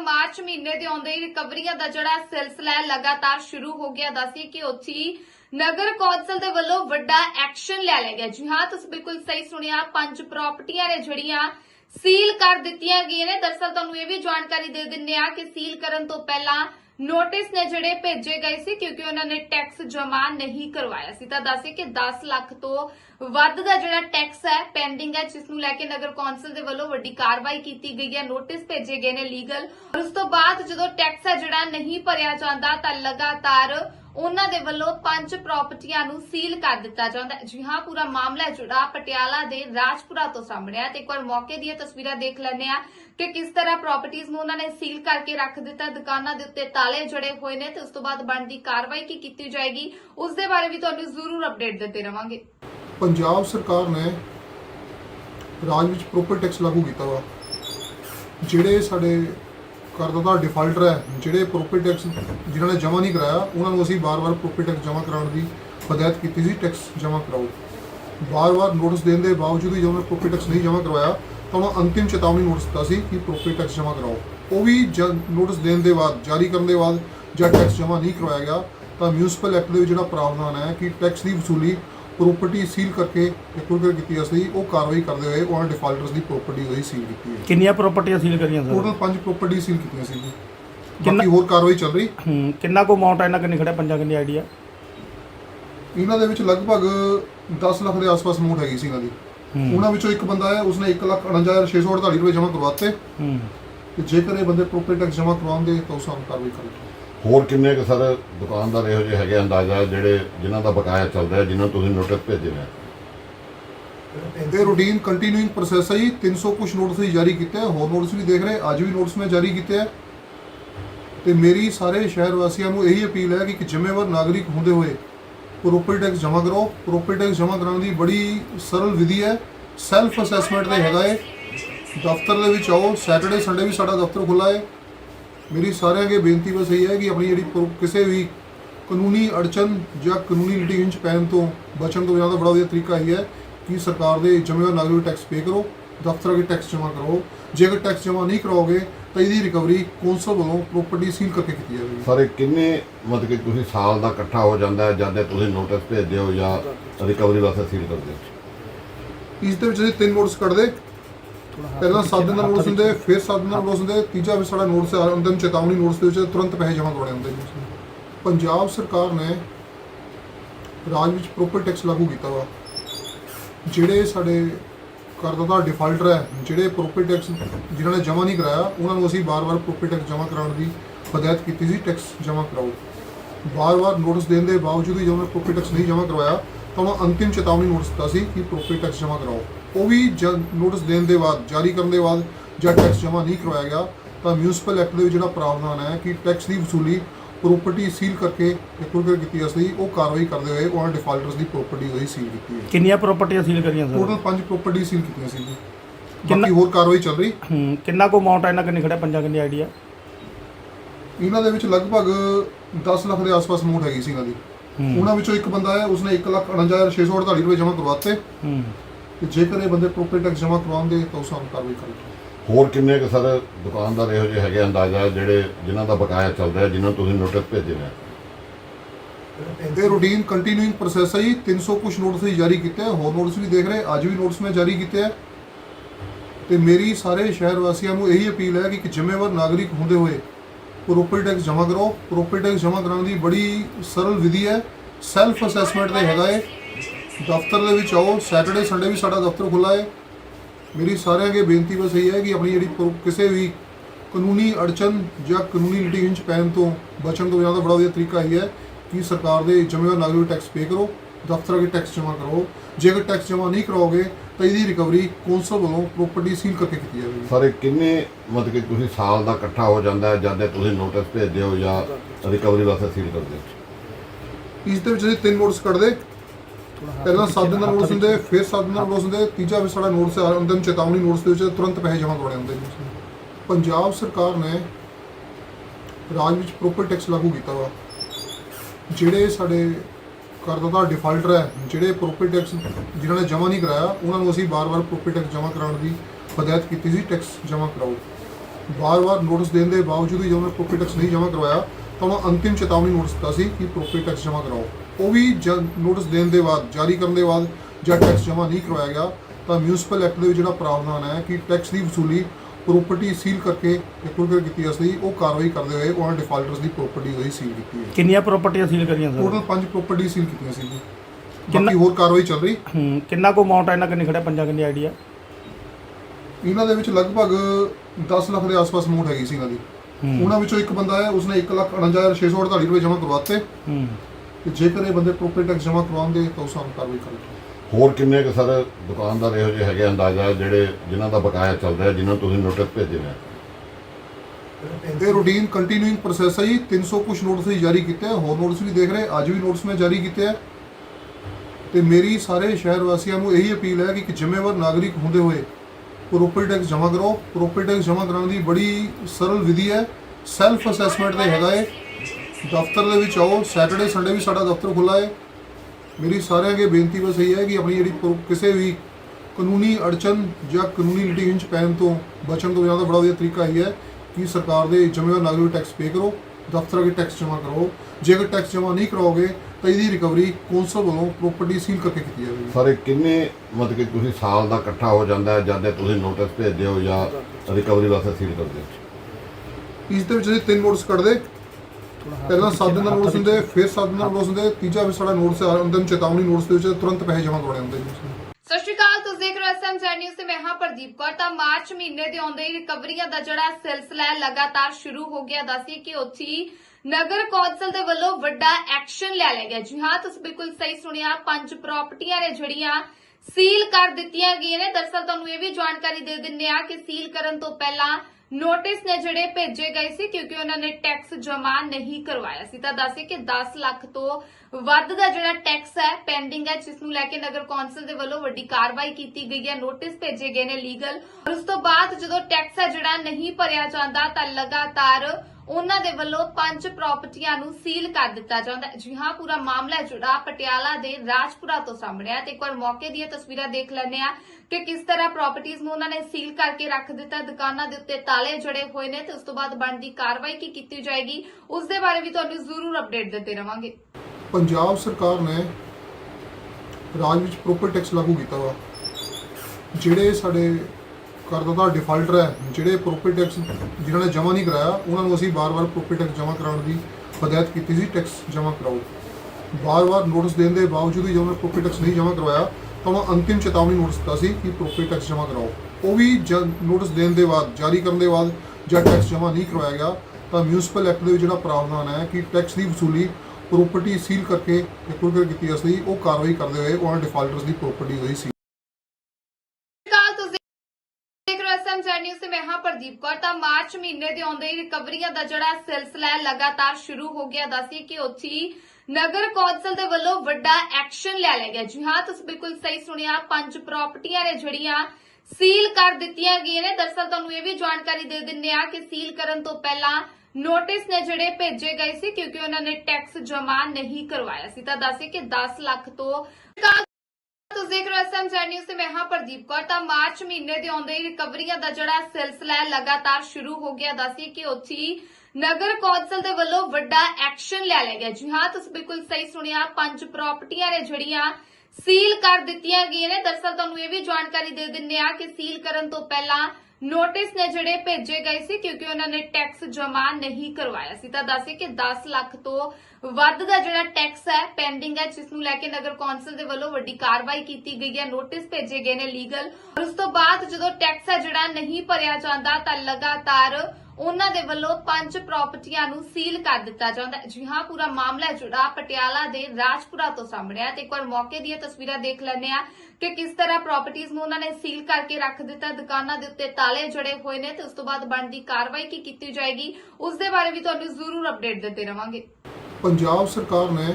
March ਮਹੀਨੇ ਦੇ ਆਉਂਦੇ ਹੀ ਰਿਕਵਰੀਆਂ ਦਾ ਜਿਹੜਾ ਸਿਲਸਿਲਾ ਲਗਾਤਾਰ ਸ਼ੁਰੂ ਹੋ ਗਿਆ। ਦੱਸੀ ਕਿ ਉੱਥੇ ਨਗਰ ਕੌਂਸਲ ਦੇ ਵੱਲੋਂ ਵੱਡਾ ਐਕਸ਼ਨ ਲਿਆ ਲਿਆ ਗਿਆ। ਜੀ ਹਾਂ, ਤੁਸੀਂ ਬਿਲਕੁਲ ਸਹੀ ਸੁਣਿਆ, ਪੰਜ ਪ੍ਰਾਪਰਟੀਆਂ ਨੇ ਜਿਹੜੀਆਂ ਸੀਲ ਕਰ ਦਿੱਤੀਆਂ ਗਈਆਂ ਨੇ। ਦਰਸਲ ਤੁਹਾਨੂੰ ਇਹ ਵੀ ਜਾਣਕਾਰੀ ਦੇ ਦਿੰਨੇ ਆ ਕਿ ਸੀਲ ਕਰਨ ਤੋਂ ਪਹਿਲਾਂ ਨੋਟਿਸ ਨੇ ਜਿਹੜੇ ਭੇਜੇ ਗਏ ਸੀ ਕਿਉਂਕਿ ਉਹਨਾਂ ਨੇ ਟੈਕਸ ਜਮ੍ਹਾਂ ਨਹੀਂ ਕਰਵਾਇਆ ਸੀ। ਤਾਂ ਦੱਸੇ ਕਿ 10 ਲੱਖ ਤੋਂ ਵੱਧ ਦਾ ਜਿਹੜਾ ਟੈਕਸ ਹੈ ਪੈਂਡਿੰਗ ਹੈ, ਜਿਸ ਨੂੰ ਲੈ ਕੇ ਨਗਰ ਕੌਂਸਲ ਦੇ ਵੱਲੋਂ ਵੱਡੀ ਕਾਰਵਾਈ ਕੀਤੀ ਗਈ ਹੈ। ਨੋਟਿਸ ਭੇਜੇ ਗਏ ਨੇ ਲੀਗਲ ਉਸ ਤੋਂ ਬਾਅਦ ਜਦੋਂ ਟੈਕਸ ਹੈ ਜਿਹੜਾ ਨਹੀਂ ਭਰਿਆ ਜਾਂਦਾ ਤਾਂ ਲਗਾਤਾਰ ਉਹਨਾਂ ਦੇ ਵੱਲੋਂ ਪੰਜ ਪ੍ਰਾਪਰਟੀਆਂ ਨੂੰ ਸੀਲ ਕਰ ਦਿੱਤਾ ਜਾਂਦਾ ਹੈ। ਜੀ ਹਾਂ, ਪੂਰਾ ਮਾਮਲਾ ਹੈ। ਪਟਿਆਲਾ ਦੇ ਰਾਜਪੁਰਾ ਤੋਂ ਸਾਹਮਣੇ ਆਇਆ ਤੇ ਇੱਕ ਵਾਰ ਮੌਕੇ ਦੀਆਂ ਤਸਵੀਰਾਂ ਦੇਖ ਲੈਂਦੇ ਆ ਕਿ ਕਿਸ ਤਰ੍ਹਾਂ ਪ੍ਰਾਪਰਟੀਆਂ ਨੂੰ ਉਹਨਾਂ ਨੇ ਸੀਲ ਕਰਕੇ ਰੱਖ ਦਿੱਤਾ। ਦੁਕਾਨਾਂ ਦੇ ਉੱਤੇ ਤਾਲੇ ਜੜੇ ਹੋਏ ਨੇ ਤੇ ਉਸ ਤੋਂ ਬਾਅਦ ਬਣਦੀ ਕਾਰਵਾਈ ਕੀ ਕੀਤੀ ਜਾਏਗੀ, ਉਸ ਦੇ ਬਾਰੇ ਵੀ ਤੁਹਾਨੂੰ ਜ਼ਰੂਰ ਅਪਡੇਟ ਦਿੰਦੇ ਰਵਾਂਗੇ। ਪੰਜਾਬ ਸਰਕਾਰ ਨੇ ਰਾਜ ਵਿੱਚ ਪ੍ਰੋਪਰ ਟੈਕਸ ਲਾਗੂ ਕੀਤਾ ਵਾ, ਜਿਹੜੇ ਸਾਡੇ ਕਰਦਾ ਕਰਦਾਤਾ ਡਿਫਾਲਟਰ ਹੈ ਜਿਹੜੇ ਪ੍ਰੋਪਰਟੀ ਟੈਕਸ ਜਿਨ੍ਹਾਂ ਨੇ ਜਮ੍ਹਾਂ ਨਹੀਂ ਕਰਾਇਆ, ਉਹਨਾਂ ਨੂੰ ਅਸੀਂ ਬਾਰ-ਬਾਰ ਪ੍ਰੋਪਰਟੀ ਟੈਕਸ ਜਮ੍ਹਾਂ ਕਰਾਉਣ ਦੀ ਹਦਾਇਤ ਕੀਤੀ ਸੀ ਟੈਕਸ ਜਮ੍ਹਾਂ ਕਰਾਓ। ਬਾਰ-ਬਾਰ ਨੋਟਿਸ ਦੇਣ ਦੇ ਬਾਵਜੂਦ ਵੀ ਜਦੋਂ ਪ੍ਰੋਪਰਟੀ ਟੈਕਸ ਨਹੀਂ ਜਮ੍ਹਾਂ ਕਰਵਾਇਆ, ਤਾਂ ਉਹਨਾਂ ਅੰਤਿਮ ਚੇਤਾਵਨੀ ਨੋਟਿਸ ਦਿੱਤਾ ਸੀ ਕਿ ਪ੍ਰੋਪਰਟੀ ਟੈਕਸ ਜਮ੍ਹਾਂ ਕਰਾਓ। ਉਹ ਵੀ ਨੋਟਿਸ ਦੇਣ ਦੇ ਬਾਅਦ, ਜਾਰੀ ਕਰਨ ਦੇ ਬਾਅਦ ਜਦ ਟੈਕਸ ਜਮ੍ਹਾਂ ਨਹੀਂ ਕਰਵਾਇਆ ਗਿਆ, ਤਾਂ ਮਿਊਨਿਸਪਲ ਐਕਟ ਦੇ ਵਿੱਚ ਜਿਹੜਾ ਪ੍ਰਾਵਧਾਨ ਹੈ ਕਿ ਟੈਕਸ ਦੀ ਵਸੂਲੀ ਪ੍ਰਾਪਰਟੀ ਸੀਲ ਕਰਕੇ ਐਕੁਰੇਟ ਕੀਤੀ ਸਕਦੀ ਉਹ ਕਾਰਵਾਈ ਕਰਦੇ ਹੋਏ ਉਹਨਾਂ ਡਿਫਾਲਟਰਸ ਦੀ ਪ੍ਰਾਪਰਟੀ ਉਹੀ ਸੀਲ ਕੀਤੀ ਹੈ। ਕਿੰਨੀਆਂ ਪ੍ਰਾਪਰਟੀਆਂ ਸੀਲ ਕਰੀਆਂ ਸਰ? ਟੋਟਲ ਪੰਜ ਪ੍ਰਾਪਰਟੀ ਸੀਲ ਕੀਤੀਆਂ ਸੀ ਜੀ। ਕਿੰਨਾ- ਬਾਕੀ ਹੋਰ ਕਾਰਵਾਈ ਚੱਲ ਰਹੀ। ਹੂੰ ਕਿੰਨਾ ਕੋ ਅਮਾਉਂਟ ਇਹਨਾਂ ਕਿੰਨੇ ਖੜਾ ਪੰਜਾਂ ਕਿੰਨੀ ਆਈਡੀਆ ਇਹਨਾਂ ਦੇ ਵਿੱਚ ਲਗਭਗ 10 ਲੱਖ ਦੇ ਆਸ-ਪਾਸ ਅਮਾਉਂਟ ਹੈਗੀ ਸੀ ਇਹਨਾਂ ਦੀ। ਉਹਨਾਂ ਵਿੱਚੋਂ ਇੱਕ ਬੰਦਾ ਹੈ ਉਸਨੇ 1,49,648 ਰੁਪਏ ਜਮ੍ਹਾਂ ਕਰਵਾਤੇ। ਹੂੰ। ਜੇਕਰ ਇਹ ਬੰਦੇ ਪ੍ਰੋਪਰਟੀ ਟੈਕਸ ਜਮ੍ਹਾਂ ਕਰਵਾਉਂਦੇ ਤਾਂ ਉਸ ਨੂੰ ਕਾਰਵਾਈ ਕਰਾਂਗੇ ਹੋਰ ਕਿੰਨੇ ਕੁ ਸਰ ਦੁਕਾਨਦਾਰ ਇਹੋ ਜਿਹੇ ਹੈਗੇ ਅੰਦਾਜ਼ਾ ਜਿਹੜੇ ਜਿਨ੍ਹਾਂ ਦਾ ਬਕਾਇਆ ਚੱਲ ਰਿਹਾ, ਜਿਨ੍ਹਾਂ ਨੂੰ ਤੁਸੀਂ ਨੋਟਿਸ ਭੇਜੇ ਨੇ? ਇਹ ਰੂਟੀਨ ਕੰਟੀਨਿਊਇੰਗ ਪ੍ਰੋਸੈਸ ਹੈ ਜੀ 300 ਕੁਝ ਨੋਟਿਸ ਵੀ ਜਾਰੀ ਕੀਤੇ ਹੈ ਹੋਰ ਨੋਟਿਸ ਵੀ ਦੇਖ ਰਹੇ, ਅੱਜ ਵੀ ਨੋਟਿਸ ਮੈਂ ਜਾਰੀ ਕੀਤੇ ਹੈ ਤੇ ਮੇਰੀ ਸਾਰੇ ਸ਼ਹਿਰ ਵਾਸੀਆਂ ਨੂੰ ਇਹੀ ਅਪੀਲ ਹੈ ਕਿ ਇੱਕ ਜ਼ਿੰਮੇਵਾਰ ਨਾਗਰਿਕ ਹੁੰਦੇ ਹੋਏ ਪ੍ਰੋਪਰਟੀ ਟੈਕਸ ਜਮ੍ਹਾਂ ਕਰੋ। ਪ੍ਰੋਪਰਟੀ ਟੈਕਸ ਜਮ੍ਹਾਂ ਕਰਾਉਣ ਦੀ ਬੜੀ ਸਰਲ ਵਿਧੀ ਹੈ। ਸੈਲਫ ਅਸੈਸਮੈਂਟ ਤੇ ਹੈਗਾ ਹੈ ਦਫ਼ਤਰ ਦੇ ਵਿੱਚ ਆਓ ਸੈਟਰਡੇ ਸੰਡੇ ਵੀ ਸਾਡਾ ਦਫ਼ਤਰ ਖੁੱਲਾ ਹੈ ਮੇਰੀ ਸਾਰਿਆਂ ਅੱਗੇ ਬੇਨਤੀ ਬਸ ਇਹ ਹੈ ਕਿ ਆਪਣੀ ਜਿਹੜੀ ਪ੍ਰੋ- ਕਿਸੇ ਵੀ ਕਾਨੂੰਨੀ ਅੜਚਨ ਜਾਂ ਕਾਨੂੰਨੀ ਲਿਟੀਗੇਸ਼ਨ 'ਚ ਪੈਣ ਤੋਂ ਬਚਣ ਤੋਂ ਜ਼ਿਆਦਾ ਬੜਾ ਵਧੀਆ ਤਰੀਕਾ ਇਹ ਹੈ ਕਿ ਸਰਕਾਰ ਦੇ ਜ਼ਿੰਮੇਵਾਰ ਨਾਗਰਿਕ ਟੈਕਸ ਪੇ ਕਰੋ ਦਫ਼ਤਰ ਅੱਗੇ ਟੈਕਸ ਜਮ੍ਹਾਂ ਕਰੋ। ਜੇਕਰ ਟੈਕਸ ਜਮ੍ਹਾਂ ਨਹੀਂ ਕਰਾਓਗੇ ਤਾਂ ਇਹਦੀ ਰਿਕਵਰੀ ਕੌਂਸਲ ਵੱਲੋਂ ਪ੍ਰੋਪਰਟੀ ਸੀਲ ਕਰਕੇ ਕੀਤੀ ਜਾਵੇਗੀ। ਸਰ ਇਹ ਕਿੰਨੇ ਮਤਲਬ ਕਿ ਤੁਸੀਂ ਸਾਲ ਦਾ ਇਕੱਠਾ ਹੋ ਜਾਂਦਾ ਹੈ ਜਦ ਤੁਸੀਂ ਨੋਟਿਸ ਭੇਜਦੇ ਹੋ ਜਾਂ ਰਿਕਵਰੀ ਵਾਸਤੇ ਸੀਲ ਕਰਦੇ ਹੋ? ਇਸ ਦੇ ਵਿੱਚ ਅਸੀਂ ਤਿੰਨ ਨੋਟਿਸ ਕੱਢਦੇ। ਪਹਿਲਾਂ 7 ਦਿਨ ਦਾ ਨੋਟਿਸ ਹੁੰਦੇ ਫਿਰ 7 ਦਿਨ ਦਾ ਨੋਟਿਸ ਹੁੰਦੇ ਤੀਜਾ ਵੀ ਸਾਡਾ ਨੋਟਿਸ ਹੈ, ਅੰਤਿਮ ਚੇਤਾਵਨੀ ਨੋਟਿਸ ਦੇ ਵਿੱਚ ਤੁਰੰਤ ਪੈਸੇ ਜਮ੍ਹਾਂ ਕਰਵਾਉਣੇ ਹੁੰਦੇ ਨੇ। ਪੰਜਾਬ ਸਰਕਾਰ ਨੇ ਰਾਜ ਵਿੱਚ ਪ੍ਰੋਪਰ ਟੈਕਸ ਲਾਗੂ ਕੀਤਾ ਵਾ। ਜਿਹੜੇ ਸਾਡੇ ਕਰਦਾਤਾ ਡਿਫਾਲਟਰ ਹੈ ਜਿਹੜੇ ਪ੍ਰੋਪਰ ਟੈਕਸ ਜਿਨ੍ਹਾਂ ਨੇ ਜਮ੍ਹਾਂ ਨਹੀਂ ਕਰਾਇਆ ਉਹਨਾਂ ਨੂੰ ਅਸੀਂ ਬਾਰ-ਬਾਰ ਪ੍ਰੋਪਰ ਟੈਕਸ ਜਮ੍ਹਾਂ ਕਰਾਉਣ ਦੀ ਹਦਾਇਤ ਕੀਤੀ ਸੀ ਟੈਕਸ ਜਮ੍ਹਾਂ ਕਰਾਓ। ਬਾਰ-ਬਾਰ ਨੋਟਿਸ ਦੇਣ ਦੇ ਬਾਵਜੂਦ ਵੀ ਜਦੋਂ ਪ੍ਰੋਪਰ ਟੈਕਸ ਨਹੀਂ ਜਮ੍ਹਾਂ ਕਰਵਾਇਆ ਤਾਂ ਉਹਨਾਂ ਅੰਤਿਮ ਚੇਤਾਵਨੀ ਨੋਟਿਸ ਦਿੱਤਾ ਸੀ ਕਿ ਪ੍ਰੋਪਰ ਟੈਕਸ ਜਮ੍ਹਾਂ ਕਰਾਓ। ਉਹ ਵੀ ਨੋਟਿਸ ਦੇਣ ਦੇ ਬਾਅਦ ਜਾਰੀ ਕਰਨ ਦੇ ਬਾਅਦ ਜਦ ਟੈਕਸ ਜਮ੍ਹਾਂ ਨਹੀਂ ਕਰਵਾਇਆ ਗਿਆ ਤਾਂ ਮਿਊਨਿਸਪਲ ਐਕਟ ਦੇ ਵਿੱਚ ਜਿਹੜਾ ਪ੍ਰਾਵਧਾਨ ਹੈ ਕਿ ਟੈਕਸ ਦੀ ਵਸੂਲੀ ਪ੍ਰਾਪਰਟੀ ਸੀਲ ਕਰਕੇ ਐਕੁਰੇਟ ਕੀਤੀ ਜਾ ਸਕਦੀ ਉਹ ਕਾਰਵਾਈ ਕਰਦੇ ਹੋਏ ਉਹਨਾਂ ਡਿਫਾਲਟਰਸ ਦੀ ਪ੍ਰਾਪਰਟੀ ਉਹੀ ਸੀਲ ਕੀਤੀ ਹੈ। ਕਿੰਨੀਆਂ ਪ੍ਰਾਪਰਟੀਆਂ ਸੀਲ ਕਰੀਆਂ ਸਰ? ਟੋਟਲ ਪੰਜ ਪ੍ਰਾਪਰਟੀ ਸੀਲ ਕੀਤੀਆਂ ਸੀ ਜੀ। ਕਿੰਨਾ- ਬਾਕੀ ਹੋਰ ਕਾਰਵਾਈ ਚੱਲ ਰਹੀ? ਹੂੰ ਕਿੰਨਾ ਕੋ ਅਮਾਉਂਟ ਇਹਨਾਂ ਕਿੰਨੇ ਖੜਾ ਪੰਜਾਂ ਕਿੰਨੀ ਆਈਡੀਆ? ਇਹਨਾਂ ਦੇ ਵਿੱਚ ਲਗਭਗ 10 ਲੱਖ ਦੇ ਆਸ-ਪਾਸ ਅਮਾਉਂਟ ਹੈਗੀ ਸੀ ਇਹਨਾਂ ਦੀ। ਹੂੰ। ਉਹਨਾਂ ਵਿੱਚੋਂ ਇੱਕ ਬੰਦਾ ਹੈ ਉਸਨੇ 1,49,648 ਰੁਪਏ ਜਮ੍ਹਾਂ ਕਰਵਾਤੇ। ਹੂੰ। ਤੇ ਜੇਕਰ ਇਹ ਬੰਦੇ ਪ੍ਰੋਪਰਟੀ ਟੈਕਸ ਜਮ੍ਹਾਂ ਕਰਵਾਉਂਦੇ ਤਾਂ ਉਸ ਨੂੰ ਕਾਰਵਾਈ ਕਰਾਂਗੇ। ਹੋਰ ਕਿੰਨੇ ਕੁ ਸਰ ਦੁਕਾਨਦਾਰ ਇਹੋ ਜਿਹੇ ਹੈਗੇ ਅੰਦਾਜ਼ਾ ਜਿਹੜੇ ਜਿਨ੍ਹਾਂ ਦਾ ਬਕਾਇਆ ਚੱਲ ਰਿਹਾ ਜਿਨ੍ਹਾਂ ਨੂੰ ਤੁਸੀਂ ਨੋਟਿਸ ਭੇਜੇ ਨੇ? ਇਹ ਰੂਟੀਨ ਕੰਟੀਨਿਊਇੰਗ ਪ੍ਰੋਸੈਸ ਹੈ ਜੀ। 300 ਕੁਝ ਨੋਟਿਸ ਵੀ ਜਾਰੀ ਕੀਤੇ ਹੈ ਹੋਰ ਨੋਟਿਸ ਵੀ ਦੇਖ ਰਹੇ ਅੱਜ ਵੀ ਨੋਟਿਸ ਮੈਂ ਜਾਰੀ ਕੀਤੇ ਹੈ ਤੇ ਮੇਰੀ ਸਾਰੇ ਸ਼ਹਿਰ ਵਾਸੀਆਂ ਨੂੰ ਇਹੀ ਅਪੀਲ ਹੈ ਕਿ ਇੱਕ ਜ਼ਿੰਮੇਵਾਰ ਨਾਗਰਿਕ ਹੁੰਦੇ ਹੋਏ ਪ੍ਰੋਪਰਟੀ ਟੈਕਸ ਜਮ੍ਹਾਂ ਕਰੋ ਪ੍ਰੋਪਰਟੀ ਟੈਕਸ ਜਮ੍ਹਾਂ ਕਰਾਉਣ ਦੀ ਬੜੀ ਸਰਲ ਵਿਧੀ ਹੈ। ਸੈਲਫ ਅਸੈਸਮੈਂਟ ਤੇ ਹੈਗਾ ਹੈ ਦਫ਼ਤਰ ਦੇ ਵਿੱਚ ਆਓ ਸੈਟਰਡੇ ਸੰਡੇ ਵੀ ਸਾਡਾ ਦਫ਼ਤਰ ਖੁੱਲਾ ਹੈ। ਮੇਰੀ ਸਾਰਿਆਂ ਅੱਗੇ ਬੇਨਤੀ ਬਸ ਇਹ ਹੈ ਕਿ ਆਪਣੀ ਜਿਹੜੀ ਪ੍ਰੋ- ਕਿਸੇ ਵੀ ਕਾਨੂੰਨੀ ਅੜਚਨ ਜਾਂ ਕਾਨੂੰਨੀ ਲਿਟੀਗੇਸ਼ਨ 'ਚ ਪੈਣ ਤੋਂ ਬਚਣ ਤੋਂ ਜ਼ਿਆਦਾ ਬੜਾ ਵਧੀਆ ਤਰੀਕਾ ਇਹ ਹੈ ਕਿ ਸਰਕਾਰ ਦੇ ਜ਼ਿੰਮੇਵਾਰ ਨਾਗਰਿਕ ਟੈਕਸ ਪੇ ਕਰੋ ਦਫ਼ਤਰ ਅੱਗੇ ਟੈਕਸ ਜਮ੍ਹਾਂ ਕਰੋ ਜੇਕਰ ਟੈਕਸ ਜਮ੍ਹਾਂ ਨਹੀਂ ਕਰਾਓਗੇ ਤਾਂ ਇਹਦੀ ਰਿਕਵਰੀ ਕੌਂਸਲ ਵੱਲੋਂ ਪ੍ਰੋਪਰਟੀ ਸੀਲ ਕਰਕੇ ਕੀਤੀ ਜਾਵੇਗੀ। ਸਰ ਕਿੰਨੇ ਮਤਲਬ ਕਿ ਤੁਸੀਂ ਸਾਲ ਦਾ ਇਕੱਠਾ ਹੋ ਜਾਂਦਾ ਹੈ ਜਦ ਇਹ ਤੁਸੀਂ ਨੋਟਿਸ ਭੇਜਦੇ ਹੋ ਜਾਂ ਰਿਕਵਰੀ ਵਾਸਤੇ ਸੀਲ ਕਰਦੇ ਹੋ? ਇਸ ਦੇ ਵਿੱਚ ਅਸੀਂ ਤਿੰਨ ਨੋਟਿਸ ਕੱਢਦੇ। ਪਹਿਲਾਂ 7 ਦਿਨ ਦਾ ਨੋਟਿਸ ਹੁੰਦੇ ਫਿਰ 7 ਦਿਨ ਦਾ ਨੋਟਿਸ ਹੁੰਦੇ ਤੀਜਾ ਵੀ ਸਾਡਾ ਨੋਟਿਸ ਹੈ, ਅੰਤਿਮ ਚੇਤਾਵਨੀ ਨੋਟਿਸ ਦੇ ਵਿੱਚ ਤੁਰੰਤ ਪੈਸੇ ਜਮ੍ਹਾਂ ਕਰਵਾਉਣੇ ਹੁੰਦੇ ਨੇ। ਪੰਜਾਬ ਸਰਕਾਰ ਨੇ ਰਾਜ ਵਿੱਚ ਪ੍ਰੋਪਰ ਟੈਕਸ ਲਾਗੂ ਕੀਤਾ ਵਾ। ਜਿਹੜੇ ਸਾਡੇ ਕਰਦਾਤਾ ਡਿਫਾਲਟਰ ਹੈ ਜਿਹੜੇ ਪ੍ਰੋਪਰਟੀ ਟੈਕਸ ਜਿਨ੍ਹਾਂ ਨੇ ਜਮ੍ਹਾਂ ਨਹੀਂ ਕਰਾਇਆ ਉਹਨਾਂ ਨੂੰ ਅਸੀਂ ਬਾਰ-ਬਾਰ ਪ੍ਰੋਪਰਟੀ ਟੈਕਸ ਜਮ੍ਹਾਂ ਕਰਾਉਣ ਦੀ ਹਦਾਇਤ ਕੀਤੀ ਸੀ ਟੈਕਸ ਜਮ੍ਹਾਂ ਕਰਾਓ। ਵਾਰ-ਵਾਰ ਨੋਟਿਸ ਦੇਣ ਦੇ ਬਾਵਜੂਦ ਵੀ ਜਦੋਂ ਪ੍ਰੋਪਰਟੀ ਟੈਕਸ ਨਹੀਂ ਜਮ੍ਹਾਂ ਕਰਵਾਇਆ ਤਾਂ ਉਹਨਾਂ ਅੰਤਿਮ ਚੇਤਾਵਨੀ ਨੋਟਿਸ ਦਿੱਤਾ ਸੀ ਕਿ ਪ੍ਰੋਪਰਟੀ ਟੈਕਸ ਜਮ੍ਹਾਂ ਕਰਾਓ। ਉਹ ਵੀ ਨੋਟਿਸ ਦੇਣ ਦੇ ਬਾਅਦ ਜਾਰੀ ਕਰਨ ਦੇ ਬਾਅਦ ਜਦ ਟੈਕਸ ਜਮ੍ਹਾਂ ਨਹੀਂ ਕਰਵਾਇਆ ਗਿਆ ਤਾਂ ਮਿਊਨਿਸਪਲ ਐਕਟ ਦੇ ਵਿੱਚ ਜਿਹੜਾ ਪ੍ਰਾਵਧਾਨ ਹੈ ਕਿ ਟੈਕਸ ਦੀ ਵਸੂਲੀ ਪ੍ਰੋਪਰਟੀ ਸੀਲ ਕਰਕੇ ਐਕੁਇਰ ਕੀਤੀ ਸੀ ਉਹ ਕਾਰਵਾਈ ਕਰਦੇ ਹੋਏ ਉਹਨਾਂ ਡਿਫਾਲਟਰਸ ਦੀ ਪ੍ਰੋਪਰਟੀ ਉਹੀ ਸੀਲ ਕੀਤੀ ਹੈ। ਕਿੰਨੀਆਂ ਪ੍ਰਾਪਰਟੀਆਂ ਸੀਲ ਕਰੀਆਂ ਸਰ? ਟੋਟਲ ਪੰਜ ਪ੍ਰੋਪਰਟੀ ਸੀਲ ਕੀਤੀਆਂ ਸੀ ਜੀ। ਕਿੰਨਾ- ਹੋਰ ਕਾਰਵਾਈ ਚੱਲ ਰਹੀ। ਹੂੰ ਕਿੰਨਾ ਕੋ ਅਮਾਉਂਟ ਇਹਨਾਂ ਕਿੰਨੀ ਖੜਿਆ ਪੰਜਾਂ ਕਿੰਨੀ ਆਈਡੀਆ ਇਹਨਾਂ ਦੇ ਵਿੱਚ ਲਗਭਗ 10 ਲੱਖ ਦੇ ਆਸ-ਪਾਸ ਅਮਾਉਂਟ ਹੈਗੀ ਸੀ ਇਹਨਾਂ ਦੀ। ਉਹਨਾਂ ਵਿੱਚੋਂ ਇੱਕ ਬੰਦਾ ਹੈ ਉਸਨੇ 1,49,648 ਰੁਪਏ ਜਮ੍ਹਾਂ ਕਰਵਾਤੇ। ਹੂੰ। ਤੇ ਜੇਕਰ ਇਹ ਬੰਦੇ ਪ੍ਰੋਪਰਟੀ ਟੈਕਸ ਜਮ੍ਹਾਂ ਕਰਵਾਉਂਦੇ ਤਾਂ ਉਸ ਸਾਨੂੰ ਕਾਰਵਾਈ ਕਰਾਂਗੇ ਹੋਰ ਕਿੰਨੇ ਕੁ ਸਰ ਦੁਕਾਨਦਾਰ ਇਹੋ ਜਿਹੇ ਹੈਗੇ ਅੰਦਾਜ਼ਾ ਜਿਹੜੇ ਜਿਨ੍ਹਾਂ ਦਾ ਬਕਾਇਆ ਚੱਲ ਰਿਹਾ ਜਿਨ੍ਹਾਂ ਨੂੰ ਤੁਸੀਂ ਨੋਟਿਸ ਭੇਜੇ ਨੇ ਇਹ ਰੂਟੀਨ ਕੰਟੀਨਿਊਇੰਗ ਪ੍ਰੋਸੈਸ ਹੈ ਜੀ। 300 ਕੁਝ ਨੋਟਿਸ ਹੀ ਜਾਰੀ ਕੀਤੇ ਆ ਹੋਰ ਨੋਟਿਸ ਵੀ ਦੇਖ ਰਹੇ ਅੱਜ ਵੀ ਨੋਟਿਸ ਮੈਂ ਜਾਰੀ ਕੀਤੇ ਆ। ਤੇ ਮੇਰੀ ਸਾਰੇ ਸ਼ਹਿਰ ਵਾਸੀਆਂ ਨੂੰ ਇਹੀ ਅਪੀਲ ਹੈ ਕਿ ਇੱਕ ਜ਼ਿੰਮੇਵਾਰ ਨਾਗਰਿਕ ਹੁੰਦੇ ਹੋਏ ਪ੍ਰੋਪਰਟੀ ਟੈਕਸ ਜਮ੍ਹਾਂ ਕਰੋ। ਪ੍ਰੋਪਰਟੀ ਟੈਕਸ ਜਮ੍ਹਾਂ ਕਰਾਉਣ ਦੀ ਬੜੀ ਸਰਲ ਵਿਧੀ ਹੈ। ਸੈਲਫ ਅਸੈਸਮੈਂਟ ਤੇ ਹੈਗਾ ਹੈ ਦਫ਼ਤਰ ਦੇ ਵਿੱਚ ਆਓ ਸੈਟਰਡੇ ਸੰਡੇ ਵੀ ਸਾਡਾ ਦਫ਼ਤਰ ਖੁੱਲਾ ਹੈ। ਮੇਰੀ ਸਾਰਿਆਂ ਅੱਗੇ ਬੇਨਤੀ ਬਸ ਇਹ ਹੈ ਕਿ ਆਪਣੀ ਜਿਹੜੀ ਪ੍ਰੋ- ਕਿਸੇ ਵੀ ਕਾਨੂੰਨੀ ਅੜਚਨ ਜਾਂ ਕਾਨੂੰਨੀ ਲਿਟੀਗੇਸ਼ਨ ਚ ਪੈਣ ਤੋਂ ਬਚਣ ਤੋਂ ਜ਼ਿਆਦਾ ਬੜਾ ਵਧੀਆ ਤਰੀਕਾ ਇਹ ਹੈ ਕਿ ਸਰਕਾਰ ਦੇ ਜ਼ਿੰਮੇਵਾਰ ਨਾਗਰਿਕ ਟੈਕਸ ਪੇ ਕਰੋ ਦਫ਼ਤਰ ਅੱਗੇ ਟੈਕਸ ਜਮ੍ਹਾਂ ਕਰੋ ਜੇਕਰ ਟੈਕਸ ਜਮ੍ਹਾਂ ਨਹੀਂ ਕਰਾਓਗੇ ਤਾਂ ਇਹਦੀ ਰਿਕਵਰੀ ਕੌਂਸਲ ਵੱਲੋਂ ਪ੍ਰੋਪਰਟੀ ਸੀਲ ਕਰਕੇ ਕੀਤੀ ਜਾਵੇਗੀ। ਸਾਰੇ ਕਿੰਨੇ ਮਤਲਬ ਕਿ ਤੁਸੀਂ ਸਾਲ ਦਾ ਇਕੱਠਾ ਹੋ ਜਾਂਦਾ ਹੈ ਜਦ ਤੁਸੀਂ ਨੋਟਿਸ ਭੇਜਦੇ ਹੋ ਜਾਂ ਰਿਕਵਰੀ ਵਾਸਤੇ ਸੀਲ ਕਰਦੇ ਹੋ? ਇਸ ਦੇ ਵਿੱਚ ਅਸੀਂ ਤਿੰਨ ਨੋਟਿਸ ਕੱਢਦੇ। ਪਹਿਲਾਂ 7 ਦਿਨ ਦਾ ਨੋਟਿਸ ਹੁੰਦੇ, ਫਿਰ 7 ਦਿਨ ਦਾ ਨੋਟਿਸ ਹੁੰਦੇ, ਤੀਜਾ ਵੀ ਸਾਡਾ ਨੋਟਿਸ ਅੰਦਨ ਚੇਤਾਵਨੀ ਨੋਟਿਸ ਦੇ ਵਿੱਚ ਤੁਰੰਤ ਪੈਸੇ ਜਮ੍ਹਾਂ ਕਰਵਾਉਣੇ ਹੁੰਦੇ ਜੀ। ਸਤਿ ਸ਼੍ਰੀ ਅਕਾਲ, ਤੁਸੀਂ ਦੇਖ ਰਹੇ ਹੋ ਐਸਐਮ ਨਿਊਜ਼ ਤੇ ਮੈਂ ਹਾਂ ਪ੍ਰਦੀਪ ਕੌਰ। ਤਾਂ ਮਾਰਚ ਮਹੀਨੇ ਦੇ ਆਉਂਦੇ ਹੀ ਰਿਕਵਰੀਆਂ ਦਾ ਜਿਹੜਾ ਸਿਲਸਿਲਾ ਲਗਾਤਾਰ ਸ਼ੁਰੂ ਹੋ ਗਿਆ। ਦੱਸੀ ਕਿ ਉੱਥੀ ਨਗਰ ਕੌਂਸਲ ਦੇ ਵੱਲੋਂ ਵੱਡਾ ਐਕਸ਼ਨ ਲੈ ਲਿਆ ਗਿਆ। ਜੀ ਹਾਂ, ਤੁਸੀਂ ਬਿਲਕੁਲ ਸਹੀ ਸੁਣਿਆ। ਪੰਜ ਪ੍ਰਾਪਰਟੀਆਂ ਨੇ ਜਿਹੜੀਆਂ ਸੀਲ ਕਰ ਦਿੱਤੀਆਂ ਗਈਆਂ ਨੇ। ਦਰਸਲ ਤੁਹਾਨੂੰ ਇਹ ਵੀ ਜਾਣਕਾਰੀ ਦੇ ਦਿੰਦੇ ਆ ਕਿ ਸੀਲ ਕਰਨ ਤੋਂ ਪਹਿਲਾਂ ਨੋਟਿਸ ਨੇ ਜਿਹੜੇ ਭੇਜੇ ਗਏ ਸੀ ਕਿਉਂਕਿ ਉਹਨਾਂ ਨੇ ਟੈਕਸ ਜਮ੍ਹਾਂ ਨਹੀਂ ਕਰਵਾਇਆ ਸੀ। ਤਾਂ ਦੱਸੇ ਕਿ 10 ਲੱਖ ਤੋਂ ਵੱਧ ਦਾ ਜਿਹੜਾ ਟੈਕਸ ਹੈ ਪੈਂਡਿੰਗ ਹੈ, ਜਿਸ ਨੂੰ ਲੈ ਕੇ ਨਗਰ ਕੌਂਸਲ ਦੇ ਵੱਲੋਂ ਵੱਡੀ ਕਾਰਵਾਈ ਕੀਤੀ ਗਈ ਹੈ। ਨੋਟਿਸ ਭੇਜੇ ਗਏ ਨੇ ਲੀਗਲ ਉਸ ਤੋਂ ਬਾਅਦ ਜਦੋਂ ਟੈਕਸ ਹੈ ਜਿਹੜਾ ਨਹੀਂ ਭਰਿਆ ਜਾਂਦਾ ਤਾਂ ਲਗਾਤਾਰ ਉਹਨਾਂ ਦੇ ਵੱਲੋਂ ਪੰਜ ਪ੍ਰਾਪਰਟੀਆਂ ਨੂੰ ਸੀਲ ਕਰ ਦਿੱਤਾ ਜਾਂਦਾ ਹੈ। ਜੀ ਹਾਂ, ਪੂਰਾ ਮਾਮਲਾ ਜਿਹੜਾ ਪਟਿਆਲਾ ਦੇ ਰਾਜਪੁਰਾ ਤੋਂ ਸਾਹਮਣੇ ਆ। ਤੇ ਇੱਕ ਵਾਰ ਮੌਕੇ ਦੀਆਂ ਤਸਵੀਰਾਂ ਦੇਖ ਲੈਂਦੇ ਆ ਕਿ ਕਿਸ ਤਰ੍ਹਾਂ ਪ੍ਰਾਪਰਟੀਆਂ ਨੂੰ ਉਹਨਾਂ ਨੇ ਸੀਲ ਕਰਕੇ ਰੱਖ ਦਿੱਤਾ। ਦੁਕਾਨਾਂ ਦੇ ਉੱਤੇ ਤਾਲੇ ਜੜੇ ਹੋਏ ਨੇ ਤੇ ਉਸ ਤੋਂ ਬਾਅਦ ਬਣਦੀ ਕਾਰਵਾਈ ਕੀ ਕੀਤੀ ਜਾਏਗੀ, ਉਸ ਦੇ ਬਾਰੇ ਵੀ ਤੁਹਾਨੂੰ ਜ਼ਰੂਰ ਅਪਡੇਟ ਦਿੰਦੇ ਰਵਾਂਗੇ। ਪੰਜਾਬ ਸਰਕਾਰ ਨੇ ਰਾਜ ਵਿੱਚ ਪ੍ਰੋਪਰ ਟੈਕਸ ਲਾਗੂ ਕੀਤਾ ਵਾ। ਜਿਹੜੇ ਸਾਡੇ ਕਰਦਾਤਾ ਡਿਫਾਲਟਰ ਹੈ। ਜਿਹੜੇ ਪ੍ਰੋਪਰਟੀ ਟੈਕਸ ਜਿਨ੍ਹਾਂ ਨੇ ਜਮ੍ਹਾਂ ਨਹੀਂ ਕਰਾਇਆ, ਉਹਨਾਂ ਨੂੰ ਅਸੀਂ ਬਾਰ-ਬਾਰ ਪ੍ਰੋਪਰਟੀ ਟੈਕਸ ਜਮ੍ਹਾਂ ਕਰਾਉਣ ਦੀ ਹਦਾਇਤ ਕੀਤੀ ਸੀ ਟੈਕਸ ਜਮ੍ਹਾਂ ਕਰਾਓ। ਬਾਰ-ਬਾਰ ਨੋਟਿਸ ਦੇਣ ਦੇ ਬਾਵਜੂਦ ਵੀ ਜਦੋਂ ਉਹਨਾਂ ਪ੍ਰੋਪਰ ਟੈਕਸ ਨਹੀਂ ਜਮ੍ਹਾਂ ਕਰਵਾਇਆ, ਤਾਂ ਉਹਨਾਂ ਅੰਤਿਮ ਚੇਤਾਵਨੀ ਨੋਟਿਸ ਦਿੱਤਾ ਸੀ ਕਿ ਪ੍ਰੋਪਰਟੀ ਟੈਕਸ ਜਮ੍ਹਾਂ ਕਰਾਓ। ਉਹ ਵੀ ਨੋਟਿਸ ਦੇਣ ਦੇ ਬਾਅਦ ਜਾਰੀ ਕਰਨ ਦੇ ਬਾਅਦ ਜਦ ਟੈਕਸ ਜਮ੍ਹਾਂ ਨਹੀਂ ਕਰਵਾਇਆ ਗਿਆ ਤਾਂ ਨੋਟਿਸ ਦੇਣ ਦੇ ਬਾਅਦ, ਜਾਰੀ ਕਰਨ ਦੇ ਬਾਅਦ ਜਦ ਟੈਕਸ ਜਮ੍ਹਾਂ ਨਹੀਂ ਕਰਵਾਇਆ ਗਿਆ, ਤਾਂ ਮਿਊਨਿਸਪਲ ਐਕਟ ਦੇ ਵਿੱਚ ਜਿਹੜਾ ਪ੍ਰਾਵਧਾਨ ਹੈ ਕਿ ਟੈਕਸ ਦੀ ਵਸੂਲੀ ਪ੍ਰੋਪਰਟੀ ਸੀਲ ਕਰਕੇ ਐਕੁਇਰ ਕੀਤੀ ਸੀ ਉਹ ਕਾਰਵਾਈ ਕਰਦੇ ਹੋਏ ਉਹਨਾਂ ਡਿਫਾਲਟਰਸ ਦੀ ਪ੍ਰੋਪਰਟੀ ਹੋਈ ਸੀ। ਪ੍ਰਦੀਪ ਕੌਰ, ਤਾਂ ਮਾਰਚ ਮਹੀਨੇ ਦੇ ਆਉਂਦੇ ਹੀ ਰਿਕਵਰੀਆਂ ਦਾ ਜਿਹੜਾ ਸਿਲਸਿਲਾ ਲਗਾਤਾਰ ਸ਼ੁਰੂ ਹੋ ਗਿਆ। ਦੱਸੀ ਕਿ ਉੱਥੀ ਨਗਰ ਕੌਂਸਲ ਦੇ ਵੱਲੋਂ ਵੱਡਾ ਐਕਸ਼ਨ ਲੈ ਲਿਆ ਗਿਆ। ਜੀ ਹਾਂ, ਤੁਸੀਂ ਬਿਲਕੁਲ ਸਹੀ ਸੁਣਿਆ, ਪੰਜ ਪ੍ਰਾਪਰਟੀਆਂ ਨੇ ਜਿਹੜੀਆਂ ਸੀਲ ਕਰ ਦਿੱਤੀਆਂ ਗਈਆਂ ਨੇ। ਦਰਸਲ ਤੁਹਾਨੂੰ ਇਹ ਵੀ ਜਾਣਕਾਰੀ ਦੇ ਦਿੰਦੇ ਆ ਕਿ ਸੀਲ ਕਰਨ ਤੋਂ ਪਹਿਲਾਂ ਨੋਟਿਸ ਨੇ ਜਿਹੜੇ ਭੇਜੇ ਗਏ ਸੀ, ਕਿਉਂਕਿ ਉਹਨਾਂ ਨੇ ਟੈਕਸ ਜਮ੍ਹਾਂ ਨਹੀਂ ਕਰਵਾਇਆ ਸੀ। ਤਾਂ ਦੱਸੇ ਕਿ 10 ਲੱਖ ਤੋਂ ਤੁਸੀਂ ਦੇਖ ਰਹੇ ਹੋ ਐਸਐਮ ਨਿਊਜ਼ ਤੇ ਮੈਂ ਹਾਂ ਪ੍ਰਦੀਪ ਕੌਰ। ਤਾਂ ਮਾਰਚ ਮਹੀਨੇ ਦੇ ਆਉਂਦੇ ਹੀ ਰਿਕਵਰੀਆਂ ਦਾ ਜਿਹੜਾ ਸਿਲਸਿਲਾ ਹੈ, ਲਗਾਤਾਰ ਸ਼ੁਰੂ ਹੋ ਗਿਆ। ਦੱਸੀ ਕਿ ਉੱਥੇ ਨਗਰ ਕੌਂਸਲ ਦੇ ਵੱਲੋਂ ਵੱਡਾ ਐਕਸ਼ਨ ਲੈ ਲਿਆ ਗਿਆ। ਜੀ ਹਾਂ, ਤੁਸੀਂ ਬਿਲਕੁਲ ਸਹੀ ਸੁਣਿਆ। ਪੰਜ ਪ੍ਰਾਪਰਟੀਆਂ ਨੇ ਜਿਹੜੀਆਂ ਸੀਲ ਕਰ ਦਿੱਤੀਆਂ ਗਈਆਂ ਨੇ। ਦਰਸਲ ਤੁਹਾਨੂੰ ਇਹ ਵੀ ਜਾਣਕਾਰੀ ਦੇ ਦਿੰਦੇ ਆ ਕਿ ਸੀਲ ਕਰਨ ਤੋਂ ਪਹਿਲਾਂ ਨੋਟਿਸ ਨੇ ਜਿਹੜੇ ਭੇਜੇ ਗਏ ਸੀ ਕਿਉਂਕਿ ਉਹਨਾਂ ਨੇ ਟੈਕਸ ਜਮ੍ਹਾਂ ਨਹੀਂ ਕਰਵਾਇਆ ਸੀ। ਤਾਂ ਦੱਸੇ ਕਿ 10 ਲੱਖ ਤੋਂ ਵੱਧ ਦਾ ਜਿਹੜਾ ਟੈਕਸ ਹੈ ਪੈਂਡਿੰਗ ਹੈ, ਜਿਸ ਨੂੰ ਲੈ ਕੇ ਨਗਰ ਕੌਂਸਲ ਦੇ ਵੱਲੋਂ ਵੱਡੀ ਕਾਰਵਾਈ ਕੀਤੀ ਗਈ ਹੈ। ਨੋਟਿਸ ਭੇਜੇ ਗਏ ਨੇ ਲੀਗਲ ਉਸ ਤੋਂ ਬਾਅਦ ਜਦੋਂ ਟੈਕਸ ਹੈ ਜਿਹੜਾ ਨਹੀਂ ਭਰਿਆ ਜਾਂਦਾ ਤਾਂ ਲਗਾਤਾਰ ਉਹਨਾਂ ਦੇ ਵੱਲੋਂ ਪੰਜ ਪ੍ਰਾਪਰਟੀਆਂ ਨੂੰ ਸੀਲ ਕਰ ਦਿੱਤਾ ਜਾਂਦਾ ਜੀ ਹਾਂ, ਪੂਰਾ ਮਾਮਲਾ ਜਿਹੜਾ ਪਟਿਆਲਾ ਦੇ ਰਾਜਪੁਰਾ ਤੋਂ ਸਾਹਮਣੇ ਆ ਤੇ ਇੱਕ ਵਾਰ ਮੌਕੇ ਦੀਆਂ ਤਸਵੀਰਾਂ ਦੇਖ ਲੈਂਦੇ ਆ ਕਿ ਕਿਸ ਤਰ੍ਹਾਂ ਪ੍ਰਾਪਰਟੀਆਂ ਨੂੰ ਉਹਨਾਂ ਨੇ ਸੀਲ ਕਰਕੇ ਰੱਖ ਦਿੱਤਾ। ਦੁਕਾਨਾਂ ਦੇ ਉੱਤੇ ਤਾਲੇ ਜੜੇ ਹੋਏ ਨੇ ਤੇ ਉਸ ਤੋਂ ਬਾਅਦ ਬਣਦੀ ਕਾਰਵਾਈ ਕੀ ਕੀਤੀ ਜਾਏਗੀ, ਉਸ ਦੇ ਬਾਰੇ ਵੀ ਤੁਹਾਨੂੰ ਜ਼ਰੂਰ ਅਪਡੇਟ ਦਿੰਦੇ ਰਵਾਂਗੇ। ਪੰਜਾਬ ਸਰਕਾਰ ਨੇ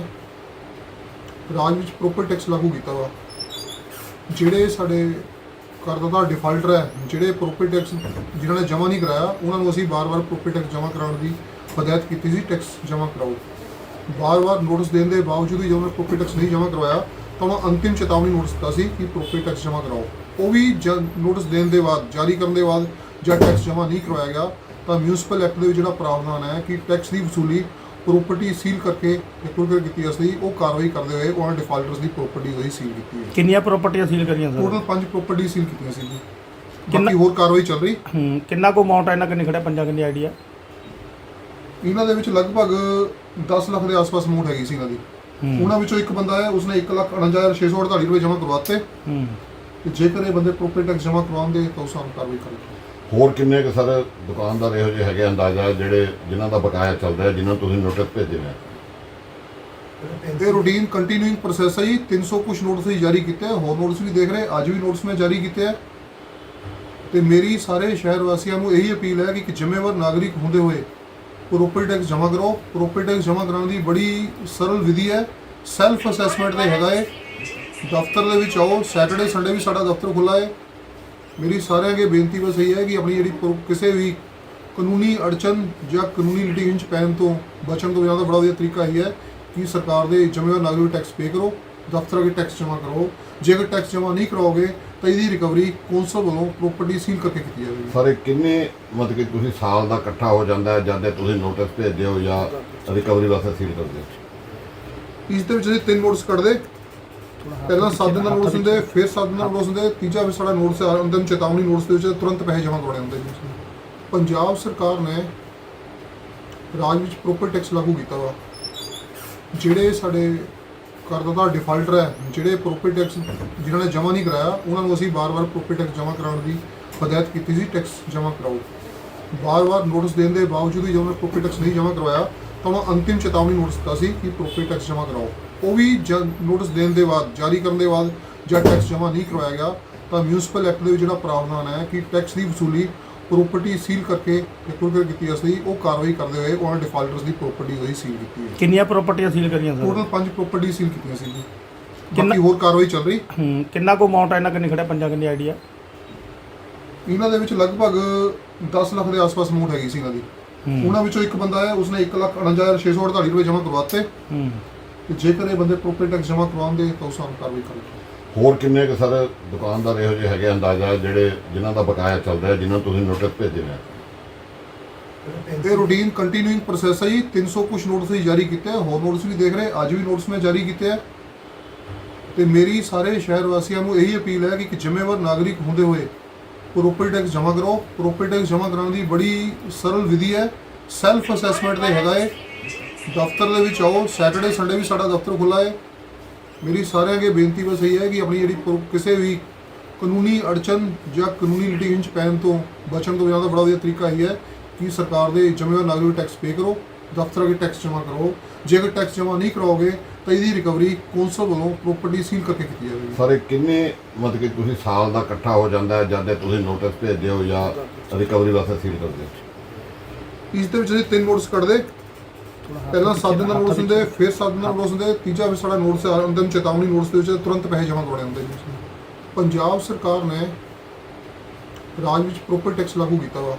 ਰਾਜ ਵਿੱਚ ਪ੍ਰੋਪਰ ਟੈਕਸ ਲਾਗੂ ਕੀਤਾ ਵਾ। ਜਿਹੜੇ ਸਾਡੇ ਕਰਦਾਤਾ ਡਿਫਾਲਟਰ ਹੈ। ਜਿਹੜੇ ਪ੍ਰੋਪਰਟੀ ਟੈਕਸ ਜਿਨ੍ਹਾਂ ਨੇ ਜਮ੍ਹਾਂ ਨਹੀਂ ਕਰਾਇਆ, ਉਹਨਾਂ ਨੂੰ ਅਸੀਂ ਬਾਰ-ਬਾਰ ਪ੍ਰੋਪਰਟੀ ਟੈਕਸ ਜਮ੍ਹਾਂ ਕਰਾਉਣ ਦੀ ਹਦਾਇਤ ਕੀਤੀ ਸੀ ਟੈਕਸ ਜਮ੍ਹਾਂ ਕਰਾਓ। ਬਾਰ-ਬਾਰ ਨੋਟਿਸ ਦੇਣ ਦੇ ਬਾਵਜੂਦ ਵੀ ਜਦੋਂ ਉਹਨਾਂ ਪ੍ਰੋਪਰ ਟੈਕਸ ਨਹੀਂ ਜਮ੍ਹਾਂ ਕਰਵਾਇਆ, ਤਾਂ ਉਹਨਾਂ ਅੰਤਿਮ ਚੇਤਾਵਨੀ ਨੋਟਿਸ ਦਿੱਤਾ ਸੀ ਕਿ ਪ੍ਰੋਪਰਟੀ ਟੈਕਸ ਜਮ੍ਹਾਂ ਕਰਾਓ। ਉਹ ਵੀ ਨੋਟਿਸ ਦੇਣ ਦੇ ਬਾਅਦ, ਜਾਰੀ ਕਰਨ ਦੇ ਬਾਅਦ ਜਦ ਟੈਕਸ ਜਮ੍ਹਾਂ ਨਹੀਂ ਕਰਵਾਇਆ ਗਿਆ, ਤਾਂ ਮਿਊਨਿਸਪਲ ਐਕਟ ਦੇ ਵਿੱਚ ਜਿਹੜਾ ਪ੍ਰਾਵਧਾਨ ਹੈ ਕਿ ਟੈਕਸ ਦੀ ਵਸੂਲੀ ਪ੍ਰਾਪਰਟੀ ਸੀਲ ਕਰਕੇ ਕੁਰਕਰ ਕੀਤੀ ਅਸੀਂ ਉਹ ਕਾਰਵਾਈ ਕਰਦੇ ਹੋਏ ਉਹਨਾਂ ਡਿਫਾਲਟਰਸ ਦੀ ਪ੍ਰਾਪਰਟੀ ਉਹਦੀ ਸੀਲ ਕੀਤੀ ਹੈ। ਕਿੰਨੀਆਂ ਪ੍ਰਾਪਰਟੀਆਂ ਸੀਲ ਕਰੀਆਂ ਸਰ ਟੋਟਲ ਪੰਜ ਪ੍ਰਾਪਰਟੀ ਸੀਲ ਕੀਤੀਆਂ ਸੀ ਜੀ। ਕਿੰਨਾ- ਬਾਕੀ ਹੋਰ ਕਾਰਵਾਈ ਚੱਲ ਰਹੀ। ਹੂੰ ਕਿੰਨਾ ਕੋ ਅਮਾਉਂਟ ਹੈ ਇਹਨਾਂ ਕਿੰਨੇ ਖੜਿਆ ਪੰਜਾਂ ਕਿੰਨੀ ਆਈਡੀਆ ਇਹਨਾਂ ਦੇ ਵਿੱਚ ਲਗਭਗ 10 ਲੱਖ ਦੇ ਆਸ-ਪਾਸ ਅਮਾਉਂਟ ਹੈਗੀ ਸੀ ਇਹਨਾਂ ਦੀ। ਉਹਨਾਂ ਵਿੱਚੋਂ ਇੱਕ ਬੰਦਾ ਹੈ ਉਸਨੇ 1,49,648 ਰੁਪਏ ਜਮ੍ਹਾਂ ਕਰਵਾਤੇ। ਹੂੰ। ਤੇ ਜੇਕਰ ਇਹ ਬੰਦੇ ਪ੍ਰੋਪਰਟੀ ਟੈਕਸ ਜਮ੍ਹਾਂ ਕਰਵਾਉਂਦੇ ਤਾਂ ਉਸ ਸਾਨੂੰ ਕਾਰਵਾਈ ਕਰਾਂਗੇ ਹੋਰ ਕਿੰਨੇ ਕੁ ਸਰ ਦੁਕਾਨਦਾਰ ਇਹੋ ਜਿਹੇ ਹੈਗੇ ਅੰਦਾਜ਼ਾ ਜਿਹੜੇ ਜਿਨ੍ਹਾਂ ਦਾ ਬਕਾਇਆ ਚੱਲ ਰਿਹਾ ਜਿਨ੍ਹਾਂ ਨੂੰ ਤੁਸੀਂ ਨੋਟਿਸ ਭੇਜੇ ਨੇ ਇਹ ਰੂਟੀਨ ਕੰਟੀਨਿਊਇੰਗ ਪ੍ਰੋਸੈਸ ਹੈ ਜੀ। 300 ਕੁਝ ਨੋਟਿਸ ਹੀ ਜਾਰੀ ਕੀਤੇ ਹੈ ਹੋਰ ਨੋਟਿਸ ਵੀ ਦੇਖ ਰਹੇ। ਅੱਜ ਵੀ ਨੋਟਿਸ ਮੈਂ ਜਾਰੀ ਕੀਤੇ ਹੈ ਤੇ ਮੇਰੀ ਸਾਰੇ ਸ਼ਹਿਰ ਵਾਸੀਆਂ ਨੂੰ ਇਹੀ ਅਪੀਲ ਹੈ ਕਿ ਇੱਕ ਜ਼ਿੰਮੇਵਾਰ ਨਾਗਰਿਕ ਹੁੰਦੇ ਹੋਏ ਪ੍ਰੋਪਰਟੀ ਟੈਕਸ ਜਮ੍ਹਾਂ ਕਰੋ। ਪ੍ਰੋਪਰਟੀ ਟੈਕਸ ਜਮ੍ਹਾਂ ਕਰਾਉਣ ਦੀ ਬੜੀ ਸਰਲ ਵਿਧੀ ਹੈ। ਸੈਲਫ ਅਸੈਸਮੈਂਟ ਤੇ ਹੈਗਾ ਹੈ ਦਫ਼ਤਰ ਦੇ ਵਿੱਚ ਆਓ। ਸੈਟਰਡੇ ਸੰਡੇ ਵੀ ਸਾਡਾ ਦਫ਼ਤਰ ਖੁੱਲ੍ਹਾ ਹੈ। ਮੇਰੀ ਸਾਰਿਆਂ ਅੱਗੇ ਬੇਨਤੀ ਬਸ ਇਹ ਹੈ ਕਿ ਆਪਣੀ ਜਿਹੜੀ ਪ੍ਰੋ- ਕਿਸੇ ਵੀ ਕਾਨੂੰਨੀ ਅੜਚਨ ਜਾਂ ਕਾਨੂੰਨੀ ਲਿਟੀਗੇਸ਼ਨ 'ਚ ਪੈਣ ਤੋਂ ਬਚਣ ਤੋਂ ਜ਼ਿਆਦਾ ਬੜਾ ਵਧੀਆ ਤਰੀਕਾ ਹੀ ਹੈ ਕਿ ਸਰਕਾਰ ਦੇ ਜ਼ਿੰਮੇਵਾਰ ਨਾਗਰਿਕ ਟੈਕਸ ਪੇ ਕਰੋ ਦਫ਼ਤਰ ਅੱਗੇ ਟੈਕਸ ਜਮ੍ਹਾਂ ਕਰੋ। ਜੇਕਰ ਟੈਕਸ ਜਮ੍ਹਾਂ ਨਹੀਂ ਕਰਾਓਗੇ ਤਾਂ ਇਹਦੀ ਰਿਕਵਰੀ ਕੌਂਸਲ ਵੱਲੋਂ ਪ੍ਰੋਪਰਟੀ ਸੀਲ ਕਰਕੇ ਕੀਤੀ ਜਾਵੇਗੀ। ਸਾਰੇ ਕਿੰਨੇ ਮਤਲਬ ਕਿ ਤੁਸੀਂ ਸਾਲ ਦਾ ਇਕੱਠਾ ਹੋ ਜਾਂਦਾ ਹੈ ਜਦ ਇਹ ਤੁਸੀਂ ਨੋਟਿਸ ਭੇਜਦੇ ਹੋ ਜਾਂ ਰਿਕਵਰੀ ਵਾਸਤੇ ਸੀਲ ਕਰਦੇ ਹੋ? ਇਸ ਦੇ ਵਿੱਚ ਅਸੀਂ ਤਿੰਨ ਨੋਟਿਸ ਕੱਢਦੇ। ਪਹਿਲਾਂ 7 ਦਿਨ ਦਾ ਨੋਟਿਸ ਹੁੰਦੇ, ਫਿਰ 7 ਦਿਨ ਦਾ ਨੋਟਿਸ ਹੁੰਦੇ, ਤੀਜਾ ਵੀ ਸਾਡਾ ਨੋਟਿਸ ਅੰਦਮ ਚੇਤਾਵਨੀ ਨੋਟਿਸ ਦੇ ਵਿੱਚ ਤੁਰੰਤ ਪੈਸੇ ਜਮ੍ਹਾਂ ਕਰਾਉਣੇ ਹੁੰਦੇ ਜੀ। ਪੰਜਾਬ ਸਰਕਾਰ ਨੇ ਰਾਜ ਵਿੱਚ ਪ੍ਰੋਪਰ ਟੈਕਸ ਲਾਗੂ ਕੀਤਾ ਵਾ। ਜਿਹੜੇ ਸਾਡੇ ਕਰਦਾਤਾ ਡਿਫਾਲਟਰ ਹੈ, ਜਿਹੜੇ ਪ੍ਰੋਪਰ ਟੈਕਸ ਜਿਨ੍ਹਾਂ ਨੇ ਜਮ੍ਹਾਂ ਨਹੀਂ ਕਰਾਇਆ, ਉਹਨਾਂ ਨੂੰ ਅਸੀਂ ਬਾਰ-ਬਾਰ ਪ੍ਰੋਪਰ ਟੈਕਸ ਜਮ੍ਹਾਂ ਕਰਾਉਣ ਦੀ ਹਦਾਇਤ ਕੀਤੀ ਸੀ ਟੈਕਸ ਜਮ੍ਹਾਂ ਕਰਾਓ। ਬਾਰ-ਬਾਰ ਨੋਟਿਸ ਦੇਣ ਦੇ ਬਾਵਜੂਦ ਵੀ ਜਦੋਂ ਉਹਨਾਂ ਨੇ ਪ੍ਰੋਪਰ ਟੈਕਸ ਨਹੀਂ ਜਮ੍ਹਾਂ ਕਰਵਾਇਆ, ਤਾਂ ਉਹਨਾਂ ਅੰਤਿਮ ਚੇਤਾਵਨੀ ਨੋਟਿਸ ਦਿੱਤਾ ਸੀ ਕਿ ਪ੍ਰੋਪਰ ਟੈਕਸ ਜਮ੍ਹਾਂ ਕਰਾਓ। ਉਹ ਵੀ ਨੋਟਿਸ ਦੇਣ ਦੇ ਬਾਅਦ ਜਾਰੀ ਕਰਨ ਦੇ ਬਾਅਦ ਜਦ ਟੈਕਸ ਜਮ੍ਹਾਂ ਨਹੀਂ ਕਰਵਾਇਆ ਗਿਆ ਤਾਂ ਮਿਊਨਿਸਪਲ ਐਕਟ ਦੇ ਵਿੱਚ ਜਿਹੜਾ ਪ੍ਰਾਵਧਾਨ ਹੈ ਕਿ ਟੈਕਸ ਦੀ ਵਸੂਲੀ ਪ੍ਰਾਪਰਟੀ ਸੀਲ ਕਰਕੇ ਕੁਰਕਰ ਕੀਤੀ ਅਸੀਂ ਉਹ ਕਾਰਵਾਈ ਕਰਦੇ ਹੋਏ ਉਹਨਾਂ ਡਿਫਾਲਟਰਸ ਦੀ ਪ੍ਰਾਪਰਟੀ ਉਹਦੀ ਸੀਲ ਕੀਤੀ ਹੈ। ਕਿੰਨੀਆਂ ਪ੍ਰਾਪਰਟੀਆਂ ਸੀਲ ਕਰੀਆਂ ਸਰ? ਟੋਟਲ ਪੰਜ ਪ੍ਰਾਪਰਟੀ ਸੀਲ ਕੀਤੀਆਂ ਸੀ ਜੀ। ਬਾਕੀ ਹੋਰ ਕਾਰਵਾਈ ਚੱਲ ਰਹੀ। ਹੂੰ ਕਿੰਨਾ ਕੋ ਅਮਾਉਂਟ ਹੈ ਇਹਨਾਂ ਕਿੰਨੇ ਖੜਿਆ ਪੰਜਾਂ ਕਿੰਨੀ ਆਈਡੀਆ ਇਹਨਾਂ ਦੇ ਵਿੱਚ ਲਗਭਗ 10 ਲੱਖ ਦੇ ਆਸ-ਪਾਸ ਅਮਾਉਂਟ ਹੈਗੀ ਸੀ ਇਹਨਾਂ ਦੀ। ਉਹਨਾਂ ਵਿੱਚੋਂ ਇੱਕ ਬੰਦਾ ਹੈ ਉਸਨੇ 1,49,648 ਰੁਪਏ ਜਮ੍ਹਾਂ ਕਰਵਾਤੇ। ਹੂੰ। ਤੇ ਜੇਕਰ ਇਹ ਬੰਦੇ ਪ੍ਰੋਪਰਟੀ ਟੈਕਸ ਜਮ੍ਹਾਂ ਕਰਵਾਉਂਦੇ ਤਾਂ ਉਸ ਸਾਨੂੰ ਕਾਰਵਾਈ ਕਰਾਂਗੇ ਹੋਰ ਕਿੰਨੇ ਕੁ ਸਰ ਦੁਕਾਨਦਾਰ ਇਹੋ ਜਿਹੇ ਹੈਗੇ ਅੰਦਾਜ਼ਾ ਜਿਹੜੇ ਜਿਨ੍ਹਾਂ ਦਾ ਬਕਾਇਆ ਚੱਲ ਰਿਹਾ ਜਿਨ੍ਹਾਂ ਨੂੰ ਤੁਸੀਂ ਨੋਟਿਸ ਭੇਜੇ ਨੇ ਇਹ ਰੂਟੀਨ ਕੰਟੀਨਿਊਇੰਗ ਪ੍ਰੋਸੈਸ ਹੈ ਜੀ। 300 ਕੁਝ ਨੋਟਿਸ ਹੀ ਜਾਰੀ ਕੀਤੇ ਹੈ ਹੋਰ ਨੋਟਿਸ ਵੀ ਦੇਖ ਰਹੇ ਅੱਜ ਵੀ ਨੋਟਿਸ ਮੈਂ ਜਾਰੀ ਕੀਤੇ ਹੈ ਤੇ ਮੇਰੀ ਸਾਰੇ ਸ਼ਹਿਰ ਵਾਸੀਆਂ ਨੂੰ ਇਹੀ ਅਪੀਲ ਹੈ ਕਿ ਇੱਕ ਜ਼ਿੰਮੇਵਾਰ ਨਾਗਰਿਕ ਹੁੰਦੇ ਹੋਏ ਪ੍ਰੋਪਰਟੀ ਟੈਕਸ ਜਮ੍ਹਾਂ ਕਰੋ। ਪ੍ਰੋਪਰਟੀ ਟੈਕਸ ਜਮ੍ਹਾਂ ਕਰਾਉਣ ਦੀ ਬੜੀ ਸਰਲ ਵਿਧੀ ਹੈ। ਸੈਲਫ ਅਸੈਸਮੈਂਟ ਤੇ ਹੈਗਾ ਹੈ ਦਫ਼ਤਰ ਦੇ ਵਿੱਚ ਆਓ ਸੈਟਰਡੇ ਸੰਡੇ ਵੀ ਸਾਡਾ ਦਫ਼ਤਰ ਖੁੱਲਾ ਹੈ। ਮੇਰੀ ਸਾਰਿਆਂ ਅੱਗੇ ਬੇਨਤੀ ਬਸ ਇਹ ਹੈ ਕਿ ਆਪਣੀ ਜਿਹੜੀ ਪ੍ਰੋ- ਕਿਸੇ ਵੀ ਕਾਨੂੰਨੀ ਅੜਚਨ ਜਾਂ ਕਾਨੂੰਨੀ ਲਿਟੀਗੇਸ਼ਨ 'ਚ ਪੈਣ ਤੋਂ ਬਚਣ ਤੋਂ ਜ਼ਿਆਦਾ ਬੜਾ ਵਧੀਆ ਤਰੀਕਾ ਹੀ ਹੈ ਕਿ ਸਰਕਾਰ ਦੇ ਜ਼ਿੰਮੇਵਾਰ ਨਾਗਰਿਕ ਟੈਕਸ ਪੇ ਕਰੋ ਦਫ਼ਤਰ ਅੱਗੇ ਟੈਕਸ ਜਮ੍ਹਾਂ ਕਰੋ ਜੇਕਰ ਟੈਕਸ ਜਮ੍ਹਾਂ ਨਹੀਂ ਕਰਾਓਗੇ ਤਾਂ ਇਹਦੀ ਰਿਕਵਰੀ ਕੌਂਸਲ ਵੱਲੋਂ ਪ੍ਰੋਪਰਟੀ ਸੀਲ ਕਰਕੇ ਕੀਤੀ ਜਾਵੇਗੀ। ਸਾਰੇ ਕਿੰਨੇ ਮਤਲਬ ਕਿ ਤੁਸੀਂ ਸਾਲ ਦਾ ਇਕੱਠਾ ਹੋ ਜਾਂਦਾ ਹੈ ਜਦ ਇਹ ਤੁਸੀਂ ਨੋਟਿਸ ਭੇਜਦੇ ਹੋ ਜਾਂ ਰਿਕਵਰੀ ਵਾਸਤੇ ਸੀਲ ਕਰਦੇ ਹੋ? ਇਸ ਦੇ ਵਿੱਚ ਅਸੀਂ ਤਿੰਨ ਨੋਟਿਸ ਕੱਢਦੇ। ਪਹਿਲਾਂ 7 ਦਿਨ ਦਾ ਨੋਟਿਸ ਹੁੰਦੇ ਫਿਰ 7 ਦਿਨ ਦਾ ਨੋਟਿਸ ਹੁੰਦੇ ਤੀਜਾ ਵੀ ਸਾਡਾ ਨੋਟਿਸ ਅੰਦਮ ਚੇਤਾਵਨੀ ਨੋਟਿਸ ਦੇ ਵਿੱਚ ਤੁਰੰਤ ਪੈਸੇ ਜਮ੍ਹਾਂ ਕਰਾਉਣੇ ਹੁੰਦੇ ਉਸਨੂੰ। ਪੰਜਾਬ ਸਰਕਾਰ ਨੇ ਰਾਜ ਵਿੱਚ ਪ੍ਰੋਪਰ ਟੈਕਸ ਲਾਗੂ ਕੀਤਾ ਵਾ।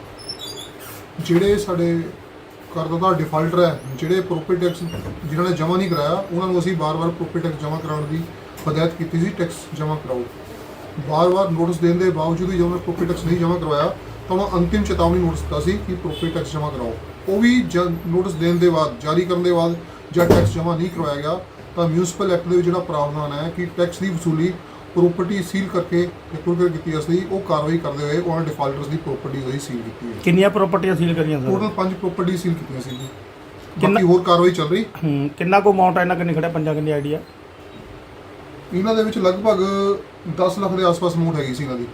ਜਿਹੜੇ ਸਾਡੇ ਕਰਦਾਤਾ ਡਿਫਾਲਟਰ ਹੈ ਜਿਹੜੇ ਪ੍ਰੋਪਰ ਟੈਕਸ ਜਿਨ੍ਹਾਂ ਨੇ ਜਮ੍ਹਾਂ ਨਹੀਂ ਕਰਾਇਆ ਉਹਨਾਂ ਨੂੰ ਅਸੀਂ ਬਾਰ-ਬਾਰ ਪ੍ਰੋਪਰ ਟੈਕਸ ਜਮ੍ਹਾਂ ਕਰਾਉਣ ਦੀ ਹਦਾਇਤ ਕੀਤੀ ਸੀ ਟੈਕਸ ਜਮ੍ਹਾਂ ਕਰਾਓ। ਬਾਰ-ਬਾਰ ਨੋਟਿਸ ਦੇਣ ਦੇ ਬਾਵਜੂਦ ਵੀ ਜਦੋਂ ਉਹਨਾਂ ਪ੍ਰੋਪਰ ਟੈਕਸ ਨਹੀਂ ਜਮ੍ਹਾਂ ਕਰਵਾਇਆ ਤਾਂ ਉਹਨਾਂ ਅੰਤਿਮ ਚੇਤਾਵਨੀ ਨੋਟਿਸ ਦਿੱਤਾ ਸੀ ਕਿ ਪ੍ਰੋਪਰ ਟੈਕਸ ਜਮ੍ਹਾਂ ਕਰਾਓ। ਉਹ ਵੀ ਨੋਟਿਸ ਦੇਣ ਦੇ ਬਾਅਦ ਜਾਰੀ ਕਰਨ ਦੇ ਬਾਅਦ ਜਦ ਟੈਕਸ ਜਮ੍ਹਾਂ ਨਹੀਂ ਕਰਵਾਇਆ ਗਿਆ ਤਾਂ ਮਿਊਨਿਸਪਲ ਐਕਟ ਦੇ ਵਿੱਚ ਜਿਹੜਾ ਪ੍ਰਾਵਧਾਨ ਹੈ ਕਿ ਟੈਕਸ ਦੀ ਵਸੂਲੀ ਪ੍ਰਾਪਰਟੀ ਸੀਲ ਕਰਕੇ ਕੁਰਕਰ ਕੀਤੀ ਅਸੀਂ ਉਹ ਕਾਰਵਾਈ ਕਰਦੇ ਹੋਏ ਉਹਨਾਂ ਡਿਫਾਲਟਰਸ ਦੀ ਪ੍ਰਾਪਰਟੀ ਉਹਦੀ ਸੀਲ ਕੀਤੀ ਹੈ। ਕਿੰਨੀਆਂ ਪ੍ਰਾਪਰਟੀਆਂ ਸੀਲ ਕਰੀਆਂ ਸਰ? ਟੋਟਲ ਪੰਜ ਪ੍ਰਾਪਰਟੀ ਸੀਲ ਕੀਤੀਆਂ ਸੀ ਜੀ। ਕਿੰਨਾ- ਬਾਕੀ ਹੋਰ ਕਾਰਵਾਈ ਚੱਲ ਰਹੀ? ਹੂੰ ਕਿੰਨਾ ਕੋ ਅਮਾਉਂਟ ਹੈ ਇਹਨਾਂ ਕਿੰਨੇ ਖੜਿਆ ਪੰਜਾਂ ਕਿੰਨੀ ਆਈਡੀਆ ਇਹਨਾਂ ਦੇ ਵਿੱਚ ਲਗਭਗ 10 ਲੱਖ ਦੇ ਆਸ-ਪਾਸ ਅਮਾਉਂਟ ਹੈਗੀ ਸੀ ਇਹਨਾਂ ਦੀ।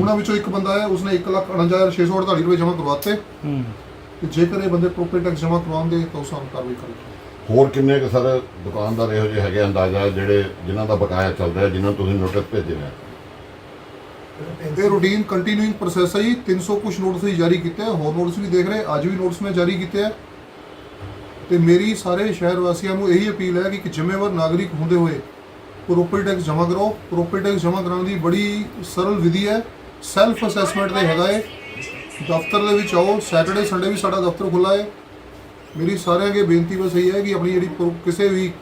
ਉਹਨਾਂ ਵਿੱਚੋਂ ਇੱਕ ਬੰਦਾ ਹੈ ਉਸਨੇ 1,49,648 ਰੁਪਏ ਜਮ੍ਹਾਂ ਕਰਵਾਤੇ। ਹੂੰ। ਤੇ ਜੇਕਰ ਇਹ ਬੰਦੇ ਪ੍ਰੋਪਰਟੀ ਟੈਕਸ ਜਮ੍ਹਾਂ ਕਰਵਾਉਂਦੇ ਤਾਂ ਉਸ ਸਾਨੂੰ ਕਾਰਵਾਈ ਕਰਾਂਗੇ ਹੋਰ ਕਿੰਨੇ ਕੁ ਸਰ ਦੁਕਾਨਦਾਰ ਇਹੋ ਜਿਹੇ ਹੈਗੇ ਅੰਦਾਜ਼ਾ ਜਿਹੜੇ ਜਿਨ੍ਹਾਂ ਦਾ ਬਕਾਇਆ ਚੱਲ ਰਿਹਾ ਜਿਨ੍ਹਾਂ ਨੂੰ ਤੁਸੀਂ ਨੋਟਿਸ ਭੇਜੇ ਨੇ ਇਹ ਰੂਟੀਨ ਕੰਟੀਨਿਊਇੰਗ ਪ੍ਰੋਸੈਸ ਹੈ ਜੀ। 300 ਕੁਝ ਨੋਟਿਸ ਹੀ ਜਾਰੀ ਕੀਤੇ ਹੈ ਹੋਰ ਨੋਟਿਸ ਵੀ ਦੇਖ ਰਹੇ ਅੱਜ ਵੀ ਨੋਟਿਸ ਮੈਂ ਜਾਰੀ ਕੀਤੇ ਹੈ ਤੇ ਮੇਰੀ ਸਾਰੇ ਸ਼ਹਿਰ ਵਾਸੀਆਂ ਨੂੰ ਇਹੀ ਅਪੀਲ ਹੈ ਕਿ ਇੱਕ ਜ਼ਿੰਮੇਵਾਰ ਨਾਗਰਿਕ ਹੁੰਦੇ ਹੋਏ ਪ੍ਰੋਪਰਟੀ ਟੈਕਸ ਜਮ੍ਹਾਂ ਕਰੋ। ਪ੍ਰੋਪਰਟੀ ਟੈਕਸ ਜਮ੍ਹਾਂ ਕਰਾਉਣ ਦੀ ਬੜੀ ਸਰਲ ਵਿਧੀ ਹੈ। ਸੈਲਫ ਅਸੈਸਮੈਂਟ ਤੇ ਹੈਗਾ ਹੈ ਦਫ਼ਤਰ ਦੇ ਵਿੱਚ ਆਓ ਸੈਟਰਡੇ ਸੰਡੇ ਵੀ ਸਾਡਾ ਦਫ਼ਤਰ ਖੁੱਲਾ ਹੈ। ਮੇਰੀ ਸਾਰਿਆਂ ਅੱਗੇ ਬੇਨਤੀ ਬਸ ਇਹ ਹੈ ਕਿ ਆਪਣੀ ਜਿਹੜੀ ਪ੍ਰੋ- ਕਿਸੇ ਵੀ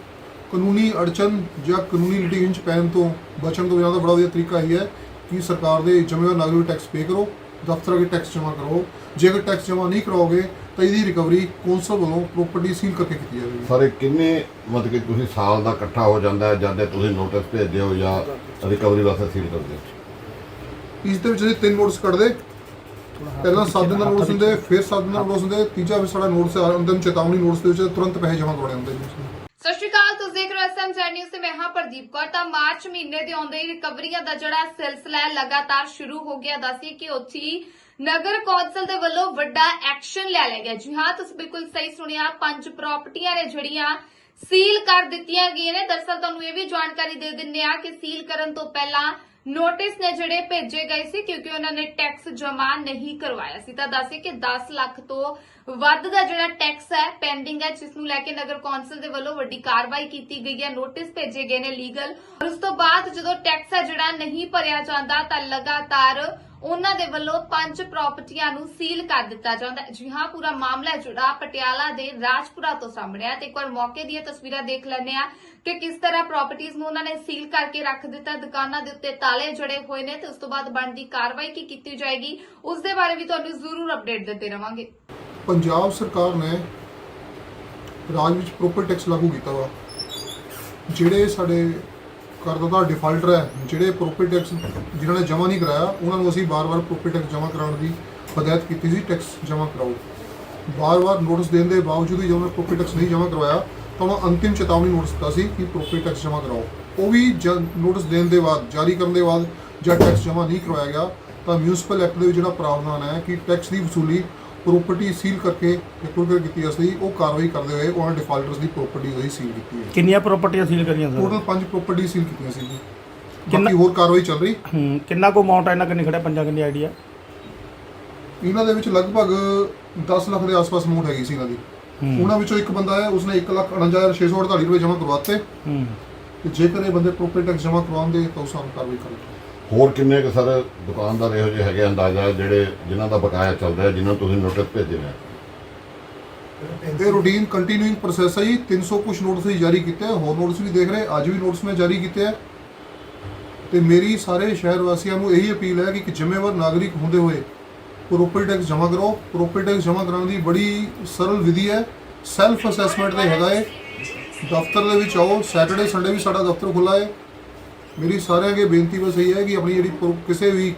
ਕਾਨੂੰਨੀ ਅੜਚਨ ਜਾਂ ਕਾਨੂੰਨੀ ਲਿਟੀਗੇਸ਼ਨ 'ਚ ਪੈਣ ਤੋਂ ਬਚਣ ਤੋਂ ਜ਼ਿਆਦਾ ਬੜਾ ਵਧੀਆ ਤਰੀਕਾ ਹੀ ਹੈ ਕਿ ਸਰਕਾਰ ਦੇ ਜ਼ਿੰਮੇਵਾਰ ਨਾਗਰਿਕ ਟੈਕਸ ਪੇ ਕਰੋ ਦਫ਼ਤਰ ਅਗੇ ਟੈਕਸ ਜਮ੍ਹਾਂ ਕਰੋ ਜੇਕਰ ਟੈਕਸ ਜਮ੍ਹਾਂ ਨਹੀਂ ਕਰਾਓਗੇ ਤਾਂ ਇਹਦੀ ਰਿਕਵਰੀ ਕੌਂਸਲ ਵੱਲੋਂ ਪ੍ਰੋਪਰਟੀ ਸੀਲ ਕਰਕੇ ਕੀਤੀ ਜਾਵੇਗੀ। ਸਾਰੇ ਕਿੰਨੇ ਮਤਲਬ ਕਿ ਤੁਸੀਂ ਸਾਲ ਦਾ ਇਕੱਠਾ ਹੋ ਜਾਂਦਾ ਹੈ ਜਦ ਦੇ ਤੁਸੀਂ ਨੋਟਿਸ ਭੇਜਦੇ ਹੋ ਜਾਂ ਰਿਕਵਰੀ ਵਾਸਤੇ ਸੀਲ ਕਰਦੇ ਹੋ? ਇਸ ਦੇ ਵਿੱਚ ਅਸੀਂ ਤਿੰਨ ਨੋਟਿਸ ਕੱਢਦੇ। ਪਹਿਲਾਂ 7 ਦਿਨ ਦਾ ਨੋਟਿਸ ਹੁੰਦੇ ਫਿਰ 7 ਦਿਨ ਦਾ ਨੋਟਿਸ ਹੁੰਦੇ ਤੀਜਾ ਵੀ ਸਾਡਾ ਨੋਟਿਸ ਅੰਦਮ ਚੇਤਾਵਨੀ ਨੋਟਿਸ ਦੇ ਵਿੱਚ ਤੁਰੰਤ ਪੈਸੇ ਜਮ੍ਹਾਂ ਕਰਵਾਉਣੇ ਹੁੰਦੇ ਜੀ। ਸਤਿ ਸ਼੍ਰੀ ਅਕਾਲ, ਤੁਸੀਂ ਦੇਖ ਰਹੇ ਹੋ ਐਸਐਮ ਨਿਊਜ਼ ਤੇ ਮੈਂ ਹਾਂ ਪ੍ਰਦੀਪ ਕੌਰ। ਤਾਂ ਮਾਰਚ ਮਹੀਨੇ ਦੇ ਆਉਂਦੇ ਹੀ ਰਿਕਵਰੀਆਂ ਦਾ ਜਿਹੜਾ ਸਿਲਸਿਲਾ ਲਗਾਤਾਰ ਸ਼ੁਰੂ ਹੋ ਗਿਆ। ਦੱਸੀ ਕਿ ਉੱਥੀ ਨਗਰ ਕੌਂਸਲ ਦੇ ਵੱਲੋਂ ਵੱਡਾ ਐਕਸ਼ਨ ਲੈ ਲਿਆ ਗਿਆ। ਜੀ ਹਾਂ, ਤੁਸੀਂ ਬਿਲਕੁਲ ਸਹੀ ਸੁਣਿਆ, ਪੰਜ ਪ੍ਰਾਪਰਟੀਆਂ ਨੇ ਜਿਹੜੀਆਂ ਸੀਲ ਕਰ ਦਿੱਤੀਆਂ ਗਈਆਂ ਨੇ। ਦਰਸਲ ਤੁਹਾਨੂੰ ਇਹ ਵੀ ਜਾਣਕਾਰੀ ਦੇ ਦਿੰਨੇ ਆ ਕਿ ਸੀਲ ਕਰਨ ਤੋਂ ਪਹਿਲਾਂ ਨੋਟਿਸ ਨੇ ਜਿਹੜੇ ਭੇਜੇ ਗਏ ਸੀ ਕਿਉਂਕਿ ਉਹਨਾਂ ਨੇ ਟੈਕਸ ਜਮ੍ਹਾਂ ਨਹੀਂ ਕਰਵਾਇਆ ਸੀ। ਤਾਂ ਦੱਸੇ ਕਿ 10 ਲੱਖ ਤੋਂ ਵੱਧ ਦਾ ਜਿਹੜਾ ਟੈਕਸ ਹੈ ਪੈਂਡਿੰਗ ਹੈ, ਜਿਸ ਨੂੰ ਲੈ ਕੇ ਨਗਰ ਕੌਂਸਲ ਦੇ ਵੱਲੋਂ ਵੱਡੀ ਕਾਰਵਾਈ ਕੀਤੀ ਗਈ ਹੈ। ਨੋਟਿਸ ਭੇਜੇ ਗਏ ਨੇ ਲੀਗਲ ਉਸ ਤੋਂ ਬਾਅਦ ਜਦੋਂ ਟੈਕਸ ਹੈ ਜਿਹੜਾ ਨਹੀਂ ਭਰਿਆ ਜਾਂਦਾ ਤਾਂ ਲਗਾਤਾਰ ਉਹਨਾਂ ਦੇ ਵੱਲੋਂ ਪੰਜ ਪ੍ਰਾਪਰਟੀਆਂ ਨੂੰ ਸੀਲ ਕਰ ਦਿੱਤਾ ਜਾਂਦਾ ਜੀ ਹਾਂ, ਪੂਰਾ ਮਾਮਲਾ ਹੈ ਪਟਿਆਲਾ ਦੇ ਰਾਜਪੁਰਾ ਤੋਂ ਸਾਹਮਣੇ ਆ ਤੇ ਇੱਕ ਵਾਰ ਮੌਕੇ ਦੀਆਂ ਤਸਵੀਰਾਂ ਦੇਖ ਲੈਂਦੇ ਆ ਕਿ ਕਿਸ ਤਰ੍ਹਾਂ ਪ੍ਰਾਪਰਟੀਆਂ ਨੂੰ ਉਹਨਾਂ ਨੇ ਸੀਲ ਕਰਕੇ ਰੱਖ ਦਿੱਤਾ। ਦੁਕਾਨਾਂ ਦੇ ਉੱਤੇ ਤਾਲੇ ਜੜੇ ਹੋਏ ਨੇ ਤੇ ਉਸ ਤੋਂ ਬਾਅਦ ਬਣਦੀ ਕਾਰਵਾਈ ਕੀ ਕੀਤੀ ਜਾਏਗੀ, ਉਸ ਦੇ ਬਾਰੇ ਵੀ ਤੁਹਾਨੂੰ ਜ਼ਰੂਰ ਅਪਡੇਟ ਦਿੰਦੇ ਰਵਾਂਗੇ। ਪੰਜਾਬ ਸਰਕਾਰ ਨੇ ਰਾਜ ਵਿੱਚ ਪ੍ਰੋਪਰ ਟੈਕਸ ਲਾਗੂ ਕੀਤਾ ਵਾ। ਜਿਹੜੇ ਸਾਡੇ ਕਰਦਾਤਾ ਡਿਫਾਲਟਰ ਹੈ। ਜਿਹੜੇ ਪ੍ਰੋਪਰਟੀ ਟੈਕਸ ਜਿਨ੍ਹਾਂ ਨੇ ਜਮ੍ਹਾਂ ਨਹੀਂ ਕਰਾਇਆ, ਉਹਨਾਂ ਨੂੰ ਅਸੀਂ ਬਾਰ-ਬਾਰ ਪ੍ਰੋਪਰਟੀ ਟੈਕਸ ਜਮ੍ਹਾਂ ਕਰਾਉਣ ਦੀ ਹਦਾਇਤ ਕੀਤੀ ਸੀ। ਟੈਕਸ ਜਮ੍ਹਾਂ ਕਰਾਓ। ਬਾਰ-ਬਾਰ ਨੋਟਿਸ ਦੇਣ ਦੇ ਬਾਵਜੂਦ ਵੀ ਜਦੋਂ ਉਹਨਾਂ ਪ੍ਰੋਪਰਟੀ ਟੈਕਸ ਨਹੀਂ ਜਮ੍ਹਾਂ ਕਰਵਾਇਆ, ਤਾਂ ਉਹਨਾਂ ਅੰਤਿਮ ਚੇਤਾਵਨੀ ਨੋਟਿਸ ਦਿੱਤਾ ਸੀ ਕਿ ਪ੍ਰੋਪਰਟੀ ਟੈਕਸ ਜਮ੍ਹਾਂ ਕਰਾਓ। ਉਹ ਵੀ ਨੋਟਿਸ ਦੇਣ ਦੇ ਬਾਅਦ, ਜਾਰੀ ਕਰਨ ਦੇ ਬਾਅਦ, ਜਦ ਟੈਕਸ ਜਮ੍ਹਾਂ ਨਹੀਂ ਕਰਵਾਇਆ ਗਿਆ, ਤਾਂ ਮਿਊਨਿਸਪਲ ਐਕਟ ਦੇ ਵਿੱਚ ਜਿਹੜਾ ਪ੍ਰਾਵਧਾਨ ਹੈ ਕਿ ਟੈਕਸ ਦੀ ਵਸੂਲੀ ਪ੍ਰੋਪਰਟੀ ਸੀਲ ਕਰਕੇ ਰਿਪੋਰਟ ਕੀਤੀ ਅਸੀਂ ਉਹ ਕਾਰਵਾਈ ਕਰਦੇ ਹੋਏ ਉਹਨਾਂ ਡਿਫਾਲਟਰਸ ਦੀ ਪ੍ਰੋਪਰਟੀ ਉਹਦੀ ਸੀਲ ਕੀਤੀ ਹੈ। ਕਿੰਨੀਆਂ ਪ੍ਰਾਪਰਟੀਆਂ ਸੀਲ ਕਰੀਆਂ ਸਰ? ਟੋਟਲ ਪੰਜ ਪ੍ਰੋਪਰਟੀ ਸੀਲ ਕੀਤੀਆਂ ਸੀ ਜੀ। ਕਿੰਨਾ- ਬਾਕੀ ਹੋਰ ਕਾਰਵਾਈ ਚੱਲ ਰਹੀ? ਹੂੰ ਕਿੰਨਾ ਕੋ ਅਮਾਉਂਟ ਇਹਨਾਂ ਕਿੰਨੀ ਖੜਿਆ ਪੰਜਾਂ ਕਿੰਨੀ ਆਈਡੀਆ ਇਹਨਾਂ ਦੇ ਵਿੱਚ ਲਗਭਗ 10 ਲੱਖ ਦੇ ਆਸ-ਪਾਸ ਅਮਾਉਂਟ ਹੈਗੀ ਸੀ ਇਹਨਾਂ ਦੀ। ਉਹਨਾਂ ਵਿੱਚੋਂ ਇੱਕ ਬੰਦਾ ਹੈ ਉਸਨੇ 1,49,648 ਰੁਪਏ ਜਮ੍ਹਾਂ ਕਰਵਾਤੇ। ਹੂੰ। ਤੇ ਜੇਕਰ ਇਹ ਬੰਦੇ ਪ੍ਰੋਪਰਟੀ ਟੈਕਸ ਜਮ੍ਹਾਂ ਕਰਵਾਉਂਦੇ ਤਾਂ ਉਸ ਸਾਨੂੰ ਕਾਰਵਾਈ ਕਰਾਂਗੇ ਹੋਰ ਕਿੰਨੇ ਕੁ ਸਰ ਦੁਕਾਨਦਾਰ ਇਹੋ ਜਿਹੇ ਹੈਗੇ ਅੰਦਾਜ਼ਾ ਜਿਹੜੇ ਜਿਨ੍ਹਾਂ ਦਾ ਬਕਾਇਆ ਚੱਲ ਰਿਹਾ, ਜਿਨ੍ਹਾਂ ਨੂੰ ਤੁਸੀਂ ਨੋਟਿਸ ਭੇਜੇ ਨੇ ਇਹ ਰੂਟੀਨ ਕੰਟੀਨਿਊਇੰਗ ਪ੍ਰੋਸੈਸ ਹੈ ਜੀ। 300 ਕੁਝ ਨੋਟਿਸ ਹੀ ਜਾਰੀ ਕੀਤੇ ਹੈ ਹੋਰ ਨੋਟਿਸ ਵੀ ਦੇਖ ਰਹੇ ਅੱਜ ਵੀ ਨੋਟਿਸ ਮੈਂ ਜਾਰੀ ਕੀਤੇ ਹੈ ਤੇ ਮੇਰੀ ਸਾਰੇ ਸ਼ਹਿਰ ਵਾਸੀਆਂ ਨੂੰ ਇਹੀ ਅਪੀਲ ਹੈ ਕਿ ਇੱਕ ਜ਼ਿੰਮੇਵਾਰ ਨਾਗਰਿਕ ਹੁੰਦੇ ਹੋਏ ਪ੍ਰੋਪਰਟੀ ਟੈਕਸ ਜਮ੍ਹਾਂ ਕਰੋ। ਪ੍ਰੋਪਰਟੀ ਟੈਕਸ ਜਮ੍ਹਾਂ ਕਰਾਉਣ ਦੀ ਬੜੀ ਸਰਲ ਵਿਧੀ ਹੈ। ਸੈਲਫ ਅਸੈਸਮੈਂਟ ਤੇ ਹੈਗਾ ਹੈ ਦਫ਼ਤਰ ਦੇ ਵਿੱਚ ਆਓ। ਸੈਟਰਡੇ ਸੰਡੇ ਵੀ ਸਾਡਾ ਦਫ਼ਤਰ ਖੁੱਲਾ ਹੈ ਮੇਰੀ ਸਾਰਿਆਂ ਅੱਗੇ ਬੇਨਤੀ ਬਸ ਇਹ ਹੈ ਕਿ ਆਪਣੀ ਜਿਹੜੀ ਪ੍ਰੋ- ਕਿਸੇ ਵੀ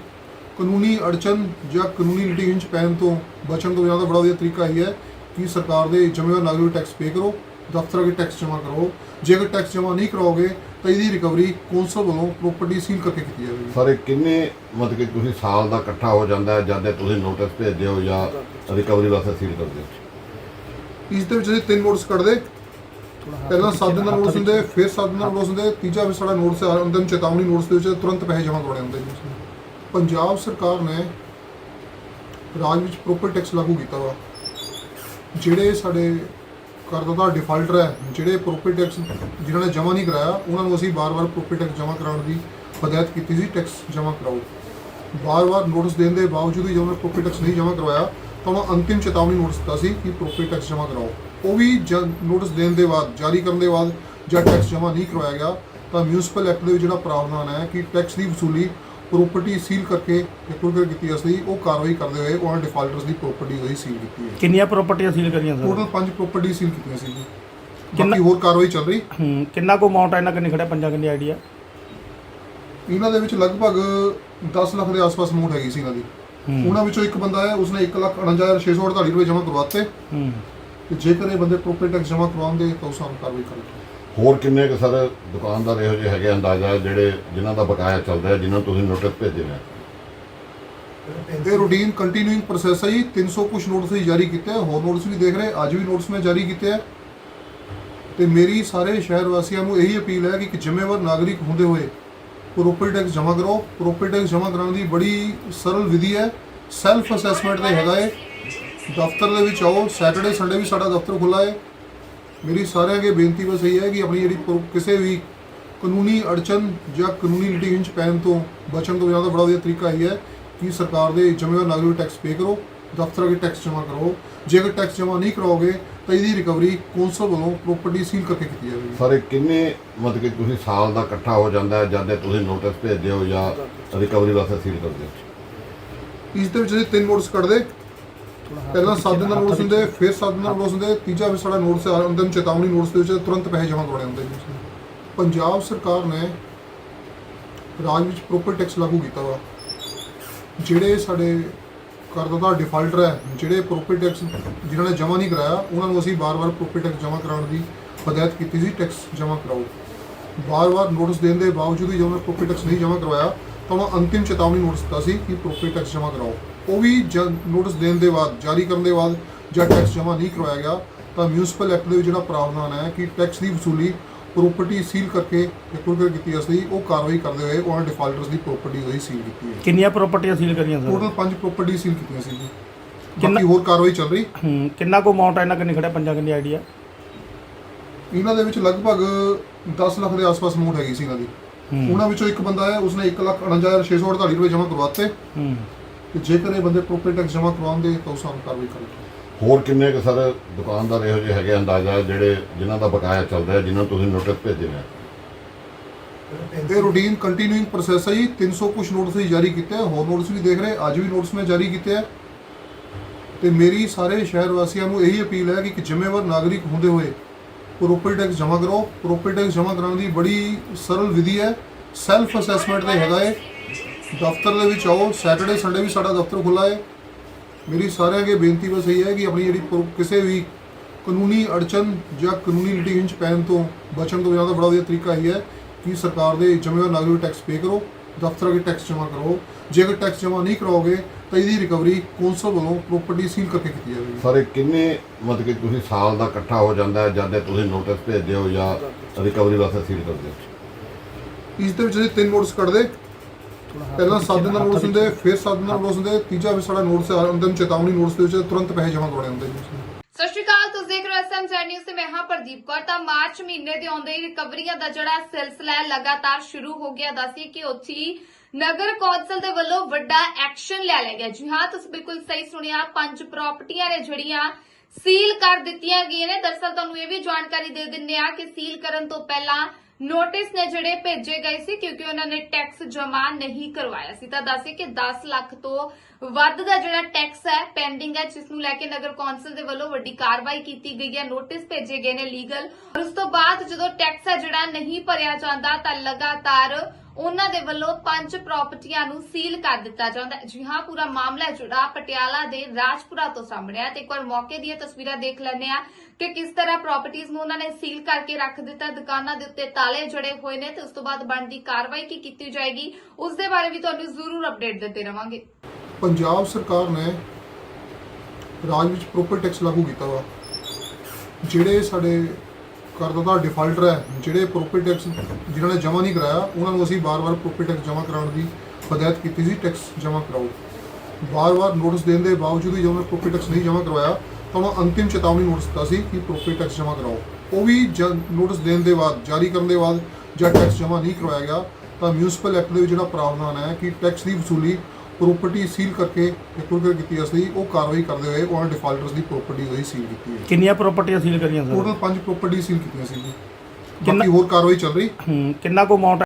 ਕਾਨੂੰਨੀ ਅੜਚਨ ਜਾਂ ਕਾਨੂੰਨੀ ਲਿਟੀਗੇਸ਼ਨ ਚ ਪੈਣ ਤੋਂ ਬਚਣ ਤੋਂ ਜ਼ਿਆਦਾ ਬੜਾ ਵਧੀਆ ਤਰੀਕਾ ਇਹ ਹੈ ਕਿ ਸਰਕਾਰ ਦੇ ਜ਼ਿੰਮੇਵਾਰ ਨਾਗਰਿਕ ਟੈਕਸ ਪੇ ਕਰੋ ਦਫ਼ਤਰ ਅੱਗੇ ਟੈਕਸ ਜਮ੍ਹਾਂ ਕਰੋ। ਜੇਕਰ ਟੈਕਸ ਜਮ੍ਹਾਂ ਨਹੀਂ ਕਰਾਓਗੇ ਤਾਂ ਇਹਦੀ ਰਿਕਵਰੀ ਕੌਂਸਲ ਵੱਲੋਂ ਪ੍ਰੋਪਰਟੀ ਸੀਲ ਕਰਕੇ ਕੀਤੀ ਜਾਵੇਗੀ। ਸਾਰੇ ਕਿੰਨੇ ਮਤਲਬ ਕਿ ਤੁਸੀਂ ਸਾਲ ਦਾ ਇਕੱਠਾ ਹੋ ਜਾਂਦਾ ਹੈ ਜਦ ਦੇ ਤੁਸੀਂ ਨੋਟਿਸ ਭੇਜਦੇ ਹੋ ਜਾਂ ਰਿਕਵਰੀ ਵਾਸਤੇ ਸੀਲ ਕਰਦੇ ਹੋ? ਇਸ ਦੇ ਵਿੱਚ ਅਸੀਂ ਤਿੰਨ ਨੋਟਿਸ ਕੱਢਦੇ। ਪਹਿਲਾਂ 7 ਦਿਨ ਦਾ ਨੋਟਿਸ ਹੁੰਦੇ ਫਿਰ 7 ਦਿਨ ਦਾ ਨੋਟਿਸ ਹੁੰਦੇ ਤੀਜਾ ਵੀ ਸਾਡਾ ਨੋਟਿਸ ਅੰਦਮ ਚੇਤਾਵਨੀ ਨੋਟਿਸ ਦੇ ਵਿੱਚ ਤੁਰੰਤ ਪੈਸੇ ਜਮ੍ਹਾਂ ਕਰਵਾਉਣੇ ਹੁੰਦੇ ਉਸਨੂੰ। ਪੰਜਾਬ ਸਰਕਾਰ ਨੇ ਰਾਜ ਵਿੱਚ ਪ੍ਰੋਪਰ ਟੈਕਸ ਲਾਗੂ ਕੀਤਾ ਵਾ। ਜਿਹੜੇ ਸਾਡੇ ਕਰਦਾਤਾ ਡਿਫਾਲਟਰ ਹੈ ਜਿਹੜੇ ਪ੍ਰੋਪਰ ਟੈਕਸ ਜਿਨ੍ਹਾਂ ਨੇ ਜਮ੍ਹਾਂ ਨਹੀਂ ਕਰਾਇਆ ਉਹਨਾਂ ਨੂੰ ਅਸੀਂ ਬਾਰ-ਬਾਰ ਪ੍ਰੋਪਰ ਟੈਕਸ ਜਮ੍ਹਾਂ ਕਰਾਉਣ ਦੀ ਹਦਾਇਤ ਕੀਤੀ ਸੀ ਟੈਕਸ ਜਮ੍ਹਾਂ ਕਰਾਓ। ਬਾਰ-ਬਾਰ ਨੋਟਿਸ ਦੇਣ ਦੇ ਬਾਵਜੂਦ ਵੀ ਜਦੋਂ ਉਹਨਾਂ ਪ੍ਰੋਪਰ ਟੈਕਸ ਨਹੀਂ ਜਮ੍ਹਾਂ ਕਰਵਾਇਆ ਤਾਂ ਉਹਨਾਂ ਅੰਤਿਮ ਚੇਤਾਵਨੀ ਨੋਟਿਸ ਦਿੱਤਾ ਸੀ ਕਿ ਪ੍ਰੋਪਰ ਟੈਕਸ ਜਮ੍ਹਾਂ ਕਰਾਓ। ਉਹ ਵੀ ਨੋਟਿਸ ਦੇਣ ਦੇ ਬਾਅਦ ਜਾਰੀ ਕਰਨ ਦੇ ਬਾਅਦ ਜਦ ਟੈਕਸ ਜਮ੍ਹਾਂ ਨਹੀਂ ਕਰਵਾਇਆ ਗਿਆ ਤਾਂ ਮਿਊਨਿਸਪਲ ਐਕਟ ਦੇ ਵਿੱਚ ਜਿਹੜਾ ਪ੍ਰਾਵਧਾਨ ਹੈ ਕਿ ਟੈਕਸ ਦੀ ਵਸੂਲੀ ਪ੍ਰੋਪਰਟੀ ਸੀਲ ਕਰਕੇ ਰਿਪੋਰਟ ਕੀਤੀ ਅਸੀਂ ਉਹ ਕਾਰਵਾਈ ਕਰਦੇ ਹੋਏ ਉਹਨਾਂ ਡਿਫਾਲਟਰਸ ਦੀ ਪ੍ਰੋਪਰਟੀ ਉਹਦੀ ਸੀਲ ਕੀਤੀ ਹੈ। ਕਿੰਨੀਆਂ ਪ੍ਰਾਪਰਟੀਆਂ ਸੀਲ ਕਰੀਆਂ ਸਰ? ਟੋਟਲ ਪੰਜ ਪ੍ਰੋਪਰਟੀ ਸੀਲ ਕੀਤੀਆਂ ਸੀ ਜੀ। ਕਿੰਨਾ- ਹੋਰ ਕਾਰਵਾਈ ਚੱਲ ਰਹੀ? ਹੂੰ ਕਿੰਨਾ ਕੋ ਅਮਾਉਂਟ ਇਹਨਾਂ ਕਿੰਨੀ ਖੜਿਆ ਪੰਜਾਂ ਕਿੰਨੀ ਆਈਡੀਆ ਇਹਨਾਂ ਦੇ ਵਿੱਚ ਲਗਭਗ 10 ਲੱਖ ਦੇ ਆਸ-ਪਾਸ ਅਮਾਉਂਟ ਹੈਗੀ ਸੀ ਇਹਨਾਂ ਦੀ। ਹੂੰ। ਉਹਨਾਂ ਵਿੱਚੋਂ ਇੱਕ ਬੰਦਾ ਹੈ ਉਸਨੇ 1,49,648 ਰੁਪਏ ਜਮ੍ਹਾਂ ਕਰਵਾਤੇ। ਹੂੰ। ਤੇ ਜੇਕਰ ਇਹ ਬੰਦੇ ਪ੍ਰੋਪਰਟੀ ਟੈਕਸ ਜਮ੍ਹਾਂ ਕਰਵਾਉਂਦੇ ਤਾਂ ਉਸ ਸਾਨੂੰ ਕਾਰਵਾਈ ਕਰਾਂਗੇ ਹੋਰ ਕਿੰਨੇ ਕੁ ਸਰ ਦੁਕਾਨਦਾਰ ਇਹੋ ਜਿਹੇ ਹੈਗੇ ਅੰਦਾਜ਼ਾ ਜਿਹੜੇ ਜਿਨ੍ਹਾਂ ਦਾ ਬਕਾਇਆ ਚੱਲ ਰਿਹਾ ਜਿਨ੍ਹਾਂ ਨੂੰ ਤੁਸੀਂ ਨੋਟਿਸ ਭੇਜੇ ਨੇ? ਇਹ ਰੂਟੀਨ ਕੰਟੀਨਿਊਇੰਗ ਪ੍ਰੋਸੈਸ ਹੈ ਜੀ। 300 ਕੁਝ ਨੋਟਿਸ ਹੀ ਜਾਰੀ ਕੀਤੇ ਹੈ ਹੋਰ ਨੋਟਿਸ ਵੀ ਦੇਖ ਰਹੇ ਅੱਜ ਵੀ ਨੋਟਿਸ ਮੈਂ ਜਾਰੀ ਕੀਤੇ ਹੈ ਤੇ ਮੇਰੀ ਸਾਰੇ ਸ਼ਹਿਰ ਵਾਸੀਆਂ ਨੂੰ ਇਹੀ ਅਪੀਲ ਹੈ ਕਿ ਇੱਕ ਜ਼ਿੰਮੇਵਾਰ ਨਾਗਰਿਕ ਹੁੰਦੇ ਹੋਏ ਪ੍ਰੋਪਰਟੀ ਟੈਕਸ ਜਮ੍ਹਾਂ ਕਰੋ। ਪ੍ਰੋਪਰਟੀ ਟੈਕਸ ਜਮ੍ਹਾਂ ਕਰਾਉਣ ਦੀ ਬੜੀ ਸਰਲ ਵਿਧੀ ਹੈ। ਸੈਲਫ ਅਸੈਸਮੈਂਟ ਤੇ ਹੈਗਾ ਹੈ ਦਫ਼ਤਰ ਦੇ ਵਿੱਚ ਆਓ ਸੈਟਰਡੇ ਸੰਡੇ ਵੀ ਸਾਡਾ ਦਫ਼ਤਰ ਖੁੱਲਾ ਹੈ। ਮੇਰੀ ਸਾਰਿਆਂ ਅੱਗੇ ਬੇਨਤੀ ਬਸ ਇਹ ਹੈ ਕਿ ਆਪਣੀ ਜਿਹੜੀ ਪ੍ਰੋ- ਕਿਸੇ ਵੀ ਕਾਨੂੰਨੀ ਅੜਚਨ ਜਾਂ ਕਾਨੂੰਨੀ ਲਿਟੀਗੇਸ਼ਨ ਚ ਪੈਣ ਤੋਂ ਬਚਣ ਤੋਂ ਜ਼ਿਆਦਾ ਬੜਾ ਵਧੀਆ ਤਰੀਕਾ ਇਹ ਹੈ ਕਿ ਸਰਕਾਰ ਦੇ ਜ਼ਿੰਮੇਵਾਰ ਨਾਗਰਿਕ ਟੈਕਸ ਪੇ ਕਰੋ ਦਫ਼ਤਰ ਅੱਗੇ ਟੈਕਸ ਜਮ੍ਹਾਂ ਕਰੋ ਜੇਕਰ ਟੈਕਸ ਜਮ੍ਹਾਂ ਨਹੀਂ ਕਰਾਓਗੇ ਤਾਂ ਇਹਦੀ ਰਿਕਵਰੀ ਕੌਂਸਲ ਵੱਲੋਂ ਪ੍ਰੋਪਰਟੀ ਸੀਲ ਕਰਕੇ ਕੀਤੀ ਜਾਵੇਗੀ। ਸਾਰੇ ਕਿੰਨੇ ਮਤਲਬ ਕਿ ਤੁਸੀਂ ਸਾਲ ਦਾ ਇਕੱਠਾ ਹੋ ਜਾਂਦਾ ਹੈ ਜਦ ਦੇ ਤੁਸੀਂ ਨੋਟਿਸ ਭੇਜਦੇ ਹੋ ਜਾਂ ਰਿਕਵਰੀ ਵਾਸਤੇ ਸੀਲ ਕਰਦੇ ਹੋ? ਇਸ ਦੇ ਵਿੱਚ ਅਸੀਂ ਤਿੰਨ ਨੋਟਿਸ ਕੱਢਦੇ। ਪਹਿਲਾਂ 7 ਦਿਨ ਦਾ ਨੋਟਿਸ ਹੁੰਦੇ ਫਿਰ 7 ਦਿਨ ਦਾ ਨੋਟਿਸ ਹੁੰਦੇ ਤੀਜਾ ਵੀ ਸਾਡਾ ਨੋਟਿਸ ਅੰਦਰ ਚੇਤਾਵਨੀ ਨੋਟਿਸ ਦੇ ਵਿੱਚ ਤੁਰੰਤ ਪੈਸੇ ਜਮ੍ਹਾਂ ਕਰਵਾਉਣੇ ਹੁੰਦੇ ਉਸਨੇ। ਪੰਜਾਬ ਸਰਕਾਰ ਨੇ ਰਾਜ ਵਿੱਚ ਪ੍ਰੋਪਰ ਟੈਕਸ ਲਾਗੂ ਕੀਤਾ ਵਾ। ਜਿਹੜੇ ਸਾਡੇ ਕਰਦਾਤਾ ਡਿਫਾਲਟਰ ਹੈ ਜਿਹੜੇ ਪ੍ਰੋਪਰ ਟੈਕਸ ਜਿਨ੍ਹਾਂ ਨੇ ਜਮ੍ਹਾਂ ਨਹੀਂ ਕਰਾਇਆ ਉਹਨਾਂ ਨੂੰ ਅਸੀਂ ਬਾਰ-ਬਾਰ ਪ੍ਰੋਪਰ ਟੈਕਸ ਜਮ੍ਹਾਂ ਕਰਾਉਣ ਦੀ ਹਦਾਇਤ ਕੀਤੀ ਸੀ ਟੈਕਸ ਜਮ੍ਹਾਂ ਕਰਾਓ। ਬਾਰ-ਬਾਰ ਨੋਟਿਸ ਦੇਣ ਦੇ ਬਾਵਜੂਦ ਵੀ ਜਦੋਂ ਪ੍ਰੋਪਰ ਟੈਕਸ ਨਹੀਂ ਜਮ੍ਹਾਂ ਕਰਵਾਇਆ ਤਾਂ ਉਹਨਾਂ ਅੰਤਿਮ ਚੇਤਾਵਨੀ ਨੋਟਿਸ ਦਿੱਤਾ ਸੀ ਕਿ ਪ੍ਰੋਪਰ ਟੈਕਸ ਜਮ੍ਹਾਂ ਕਰਾਓ। ਉਹ ਵੀ ਨੋਟਿਸ ਦੇਣ ਦੇ ਬਾਅਦ ਜਾਰੀ ਕਰਨ ਦੇ ਬਾਅਦ ਜਦ ਟੈਕਸ ਜਮ੍ਹਾਂ ਨਹੀਂ ਕਰਵਾਇਆ ਗਿਆ ਤਾਂ ਮਿਊਨਿਸਪਲ ਐਕਟ ਦੇ ਵਿੱਚ ਜਿਹੜਾ ਪ੍ਰਾਵਧਾਨ ਹੈ ਕਿ ਟੈਕਸ ਦੀ ਵਸੂਲੀ ਪ੍ਰਾਪਰਟੀ ਸੀਲ ਕਰਕੇ ਰਿਕਵਰ ਕੀਤੀ ਅਸੀਂ ਉਹ ਕਾਰਵਾਈ ਕਰਦੇ ਹੋਏ ਉਹਨਾਂ ਡਿਫਾਲਟਰਸ ਦੀ ਪ੍ਰਾਪਰਟੀ ਉਹੀ ਸੀਲ ਕੀਤੀ ਹੈ। ਕਿੰਨੀਆਂ ਪ੍ਰਾਪਰਟੀਆਂ ਸੀਲ ਕਰੀਆਂ ਸਰ? ਟੋਟਲ ਪੰਜ ਪ੍ਰਾਪਰਟੀ ਸੀਲ ਕੀਤੀਆਂ ਸੀ ਜੀ। ਕਿੰਨਾ- ਬਾਕੀ ਹੋਰ ਕਾਰਵਾਈ ਚੱਲ ਰਹੀ? ਹੂੰ ਕਿੰਨਾ ਕੋ ਅਮਾਉਂਟ ਹੈ ਇਹਨਾਂ ਕਿੰਨੀ ਖੜਿਆ ਪੰਜਾਂ ਕਿੰਨੀ ਆਈਡੀਆ ਇਹਨਾਂ ਦੇ ਵਿੱਚ ਲਗਭਗ 10 ਲੱਖ ਦੇ ਆਸ-ਪਾਸ ਅਮਾਉਂਟ ਹੈਗੀ ਸੀ ਇਹਨਾਂ ਦੀ। ਉਹਨਾਂ ਵਿੱਚੋਂ ਇੱਕ ਬੰਦਾ ਹੈ ਉਸਨੇ 1,49,648 ਰੁਪਏ ਜਮ੍ਹਾਂ ਕਰਵਾਤੇ। ਹੂੰ। ਤੇ ਜੇਕਰ ਇਹ ਬੰਦੇ ਪ੍ਰੋਪਰਟੀ ਟੈਕਸ ਜਮ੍ਹਾਂ ਕਰਵਾਉਂਦੇ ਤਾਂ ਉਸ ਨੂੰ ਕਾਰਵਾਈ ਕਰਾਂਗੇ ਹੋਰ ਕਿੰਨੇ ਕੁ ਸਰ ਦੁਕਾਨਦਾਰ ਇਹੋ ਜਿਹੇ ਹੈਗੇ ਅੰਦਾਜ਼ਾ ਜਿਹੜੇ ਜਿਨ੍ਹਾਂ ਦਾ ਬਕਾਇਆ ਚੱਲ ਰਿਹਾ ਜਿਨ੍ਹਾਂ ਨੂੰ ਤੁਸੀਂ ਨੋਟਿਸ ਭੇਜੇ ਨੇ ਇਹ ਰੂਟੀਨ ਕੰਟੀਨਿਊਇੰਗ ਪ੍ਰੋਸੈਸ ਹੈ ਜੀ। 300 ਕੁਝ ਨੋਟਿਸ ਵੀ ਜਾਰੀ ਕੀਤੇ ਆ। ਹੋਰ ਨੋਟਿਸ ਵੀ ਦੇਖ ਰਹੇ ਅੱਜ ਵੀ ਨੋਟਿਸ ਮੈਂ ਜਾਰੀ ਕੀਤੇ ਆ। ਤੇ ਮੇਰੀ ਸਾਰੇ ਸ਼ਹਿਰ ਵਾਸੀਆਂ ਨੂੰ ਇਹੀ ਅਪੀਲ ਹੈ ਕਿ ਇੱਕ ਜ਼ਿੰਮੇਵਾਰ ਨਾਗਰਿਕ ਹੁੰਦੇ ਹੋਏ ਪ੍ਰੋਪਰਟੀ ਟੈਕਸ ਜਮ੍ਹਾਂ ਕਰੋ। ਪ੍ਰੋਪਰਟੀ ਟੈਕਸ ਜਮ੍ਹਾਂ ਕਰਾਉਣ ਦੀ ਬੜੀ ਸਰਲ ਵਿਧੀ ਹੈ। ਸੈਲਫ ਅਸੈਸਮੈਂਟ ਤੇ ਹੈਗਾ ਹੈ ਦਫ਼ਤਰ ਦੇ ਵਿੱਚ ਆਓ ਸੈਟਰਡੇ ਸੰਡੇ ਵੀ ਸਾਡਾ ਦਫ਼ਤਰ ਖੁੱਲਾ ਹੈ। ਮੇਰੀ ਸਾਰਿਆਂ ਅੱਗੇ ਬੇਨਤੀ ਬਸ ਇਹ ਹੈ ਕਿ ਆਪਣੀ ਜਿਹੜੀ ਪ੍ਰੋ- ਕਿਸੇ ਵੀ ਕਾਨੂੰਨੀ ਅੜਚਨ ਜਾਂ ਕਾਨੂੰਨੀ ਲਿਟੀਗੇਸ਼ਨ ਚ ਪੈਣ ਤੋਂ ਬਚਣ ਤੋਂ ਜ਼ਿਆਦਾ ਬੜਾ ਵਧੀਆ ਤਰੀਕਾ ਇਹ ਹੈ ਕਿ ਸਰਕਾਰ ਦੇ ਜ਼ਿੰਮੇਵਾਰ ਨਾਗਰਿਕ ਟੈਕਸ ਪੇ ਕਰੋ ਦਫ਼ਤਰ ਅੱਗੇ ਟੈਕਸ ਜਮ੍ਹਾਂ ਕਰੋ ਜੇਕਰ ਟੈਕਸ ਜਮ੍ਹਾਂ ਨਹੀਂ ਕਰਾਓਗੇ ਤਾਂ ਇਹਦੀ ਰਿਕਵਰੀ ਕੌਂਸਲ ਵੱਲੋਂ ਪ੍ਰੋਪਰਟੀ ਸੀਲ ਕਰਕੇ ਕੀਤੀ ਜਾਵੇਗੀ। ਸਰ ਕਿੰਨੇ ਮਤਲਬ ਕਿ ਤੁਸੀਂ ਸਾਲ ਦਾ ਇਕੱਠਾ ਹੋ ਜਾਂਦਾ ਹੈ ਜਦ ਤੁਸੀਂ ਨੋਟਿਸ ਭੇਜਦੇ ਹੋ ਜਾਂ ਰਿਕਵਰੀ ਵਾਸਤੇ ਸੀਲ ਕਰਦੇ ਹੋ? ਇਸ ਦੇ ਵਿੱਚ ਅਸੀਂ ਤਿੰਨ ਨੋਟਿਸ ਕੱਢਦੇ। ਪਹਿਲਾਂ 7 ਦਿਨ ਦਾ ਨੋਟਿਸ ਹੁੰਦੇ, ਫਿਰ 7 ਦਿਨ ਦਾ ਨੋਟਿਸ ਹੁੰਦੇ, ਤੀਜਾ ਵੀ ਸਾਡਾ ਨੋਟਿਸ ਅੰਦਰ ਚੇਤਾਵਨੀ ਨੋਟਿਸ ਦੇ ਵਿੱਚ ਤੁਰੰਤ ਪੈਸੇ ਜਮ੍ਹਾਂ ਕਰਵਾਉਣੇ ਹੁੰਦੇ ਜੀ। ਸਤਿ ਸ਼੍ਰੀ ਅਕਾਲ, ਤੁਸੀਂ ਦੇਖ ਰਹੇ ਹੋ ਐਸਐਮ ਨਿਊਜ਼ ਤੇ ਮੈਂ ਹਾਂ ਪ੍ਰਦੀਪ ਕੌਰ। ਤਾਂ ਮਾਰਚ ਮਹੀਨੇ ਦੇ ਆਉਂਦੇ ਹੀ ਰਿਕਵਰੀਆਂ ਦਾ ਜਿਹੜਾ ਸਿਲਸਿਲਾ ਲਗਾਤਾਰ ਸ਼ੁਰੂ ਹੋ ਗਿਆ। ਦੱਸੀ ਕਿ ਉੱਥੀ ਨਗਰ ਕੌਂਸਲ ਦੇ ਵੱਲੋਂ ਵੱਡਾ ਐਕਸ਼ਨ ਲੈ ਲਿਆ ਗਿਆ। ਜੀ ਹਾਂ, ਤੁਸੀਂ ਬਿਲਕੁਲ ਸਹੀ ਸੁਣਿਆ, ਪੰਜ ਪ੍ਰਾਪਰਟੀਆਂ ਨੇ ਜਿਹੜੀਆਂ ਸੀਲ ਕਰ ਦਿੱਤੀਆਂ ਗਈਆਂ ਨੇ। ਦਰਸਲ ਤੁਹਾਨੂੰ ਇਹ ਵੀ ਜਾਣਕਾਰੀ ਦੇ ਦਿੰਨੇ ਆ ਕਿ ਸੀਲ ਕਰਨ ਤੋਂ ਪਹਿਲਾਂ ਨੋਟਿਸ ਨੇ ਜਿਹੜੇ ਭੇਜੇ ਗਏ ਸੀ ਕਿਉਂਕਿ ਉਹਨਾਂ ਨੇ ਟੈਕਸ ਜਮ੍ਹਾਂ ਨਹੀਂ ਕਰਵਾਇਆ ਸੀ। ਤਾਂ ਦੱਸੇ ਕਿ 10 ਲੱਖ ਤੋਂ ਵੱਧ ਦਾ ਜਿਹੜਾ ਟੈਕਸ ਹੈ ਪੈਂਡਿੰਗ ਹੈ, ਜਿਸ ਨੂੰ ਲੈ ਕੇ ਨਗਰ ਕੌਂਸਲ ਦੇ ਵੱਲੋਂ ਵੱਡੀ ਕਾਰਵਾਈ ਕੀਤੀ ਗਈ ਹੈ। ਨੋਟਿਸ ਭੇਜੇ ਗਏ ਨੇ ਲੀਗਲ ਉਸ ਤੋਂ ਬਾਅਦ ਜਦੋਂ ਟੈਕਸ ਹੈ ਜਿਹੜਾ ਨਹੀਂ ਭਰਿਆ ਜਾਂਦਾ ਤਾਂ ਲਗਾਤਾਰ ਉਹਨਾਂ ਦੇ ਵੱਲੋਂ ਪੰਜ ਪ੍ਰਾਪਰਟੀਆਂ ਨੂੰ ਸੀਲ ਕਰ ਦਿੱਤਾ ਜਾਂਦਾ ਹੈ। ਜੀ ਹਾਂ, ਪੂਰਾ ਮਾਮਲਾ ਹੈ। ਪਟਿਆਲਾ ਦੇ ਰਾਜਪੁਰਾ ਤੋਂ ਸਾਹਮਣੇ ਆਇਆ ਤੇ ਇੱਕ ਵਾਰ ਮੌਕੇ ਦੀਆਂ ਤਸਵੀਰਾਂ ਦੇਖ ਲੈਂਦੇ ਆ ਕਿ ਕਿਸ ਤਰ੍ਹਾਂ ਪ੍ਰਾਪਰਟੀਆਂ ਨੂੰ ਉਹਨਾਂ ਨੇ ਸੀਲ ਕਰਕੇ ਰੱਖ ਦਿੱਤਾ। ਦੁਕਾਨਾਂ ਦੇ ਉੱਤੇ ਤਾਲੇ ਜੜੇ ਹੋਏ ਨੇ ਤੇ ਉਸ ਤੋਂ ਬਾਅਦ ਬਣਦੀ ਕਾਰਵਾਈ ਕੀ ਕੀਤੀ ਜਾਏਗੀ, ਉਸ ਦੇ ਬਾਰੇ ਵੀ ਤੁਹਾਨੂੰ ਜ਼ਰੂਰ ਅਪਡੇਟ ਦਿੰਦੇ ਰਵਾਂਗੇ। ਪੰਜਾਬ ਸਰਕਾਰ ਨੇ ਰਾਜ ਵਿੱਚ ਪ੍ਰੋਪਰ ਟੈਕਸ ਲਾਗੂ ਕੀਤਾ ਵਾ। ਜਿਹੜੇ ਸਾਡੇ ਕਰਦਾਤਾ ਡਿਫਾਲਟਰ ਹੈ, ਜਿਹੜੇ ਪ੍ਰੋਪਰਟੀ ਟੈਕਸ ਜਿਨ੍ਹਾਂ ਨੇ ਜਮ੍ਹਾਂ ਨਹੀਂ ਕਰਾਇਆ, ਉਹਨਾਂ ਨੂੰ ਅਸੀਂ ਬਾਰ-ਬਾਰ ਪ੍ਰੋਪਰਟੀ ਟੈਕਸ ਜਮ੍ਹਾਂ ਕਰਾਉਣ ਦੀ ਹਦਾਇਤ ਕੀਤੀ ਸੀ ਟੈਕਸ ਜਮ੍ਹਾਂ ਕਰਾਓ। ਬਾਰ-ਬਾਰ ਨੋਟਿਸ ਦੇਣ ਦੇ ਬਾਵਜੂਦ ਵੀ ਜਦੋਂ ਪ੍ਰੋਪਰਟੀ ਟੈਕਸ ਨਹੀਂ ਜਮ੍ਹਾਂ ਕਰਵਾਇਆ, ਤਾਂ ਉਹਨਾਂ ਅੰਤਿਮ ਚੇਤਾਵਨੀ ਨੋਟਿਸ ਦਿੱਤਾ ਸੀ ਕਿ ਪ੍ਰੋਪਰਟੀ ਟੈਕਸ ਜਮ੍ਹਾਂ ਕਰਾਓ। ਉਹ ਵੀ ਨੋਟਿਸ ਦੇਣ ਦੇ ਬਾਅਦ, ਜਾਰੀ ਕਰਨ ਦੇ ਬਾਅਦ ਜਦ ਟੈਕਸ ਜਮ੍ਹਾਂ ਨਹੀਂ ਕਰਵਾਇਆ ਗਿਆ, ਤਾਂ ਮਿਊਨਿਸਪਲ ਐਕਟ ਦੇ ਵਿੱਚ ਜਿਹੜਾ ਪ੍ਰਾਵਧਾਨ ਹੈ ਕਿ ਟੈਕਸ ਦੀ ਵਸੂਲੀ ਪ੍ਰਾਪਰਟੀ ਸੀਲ ਕਰਕੇ ਰਿਕਵਰ ਕੀਤੀ ਅਸੀਂ ਉਹ ਕਾਰਵਾਈ ਕਰਦੇ ਹੋਏ ਉਹਨਾਂ ਡਿਫਾਲਟਰਸ ਦੀ ਪ੍ਰਾਪਰਟੀ ਉਹੀ ਸੀਲ ਕੀਤੀ ਹੈ। ਕਿੰਨੀਆਂ ਪ੍ਰਾਪਰਟੀਆਂ ਸੀਲ ਕਰੀਆਂ ਸਰ? ਟੋਟਲ ਪੰਜ ਪ੍ਰਾਪਰਟੀ ਸੀਲ ਕੀਤੀਆਂ ਸੀ ਜੀ। ਕਿੰਨਾ- ਬਾਕੀ ਹੋਰ ਕਾਰਵਾਈ ਚੱਲ ਰਹੀ। ਹੂੰ ਕਿੰਨਾ ਕੋ ਅਮਾਉਂਟ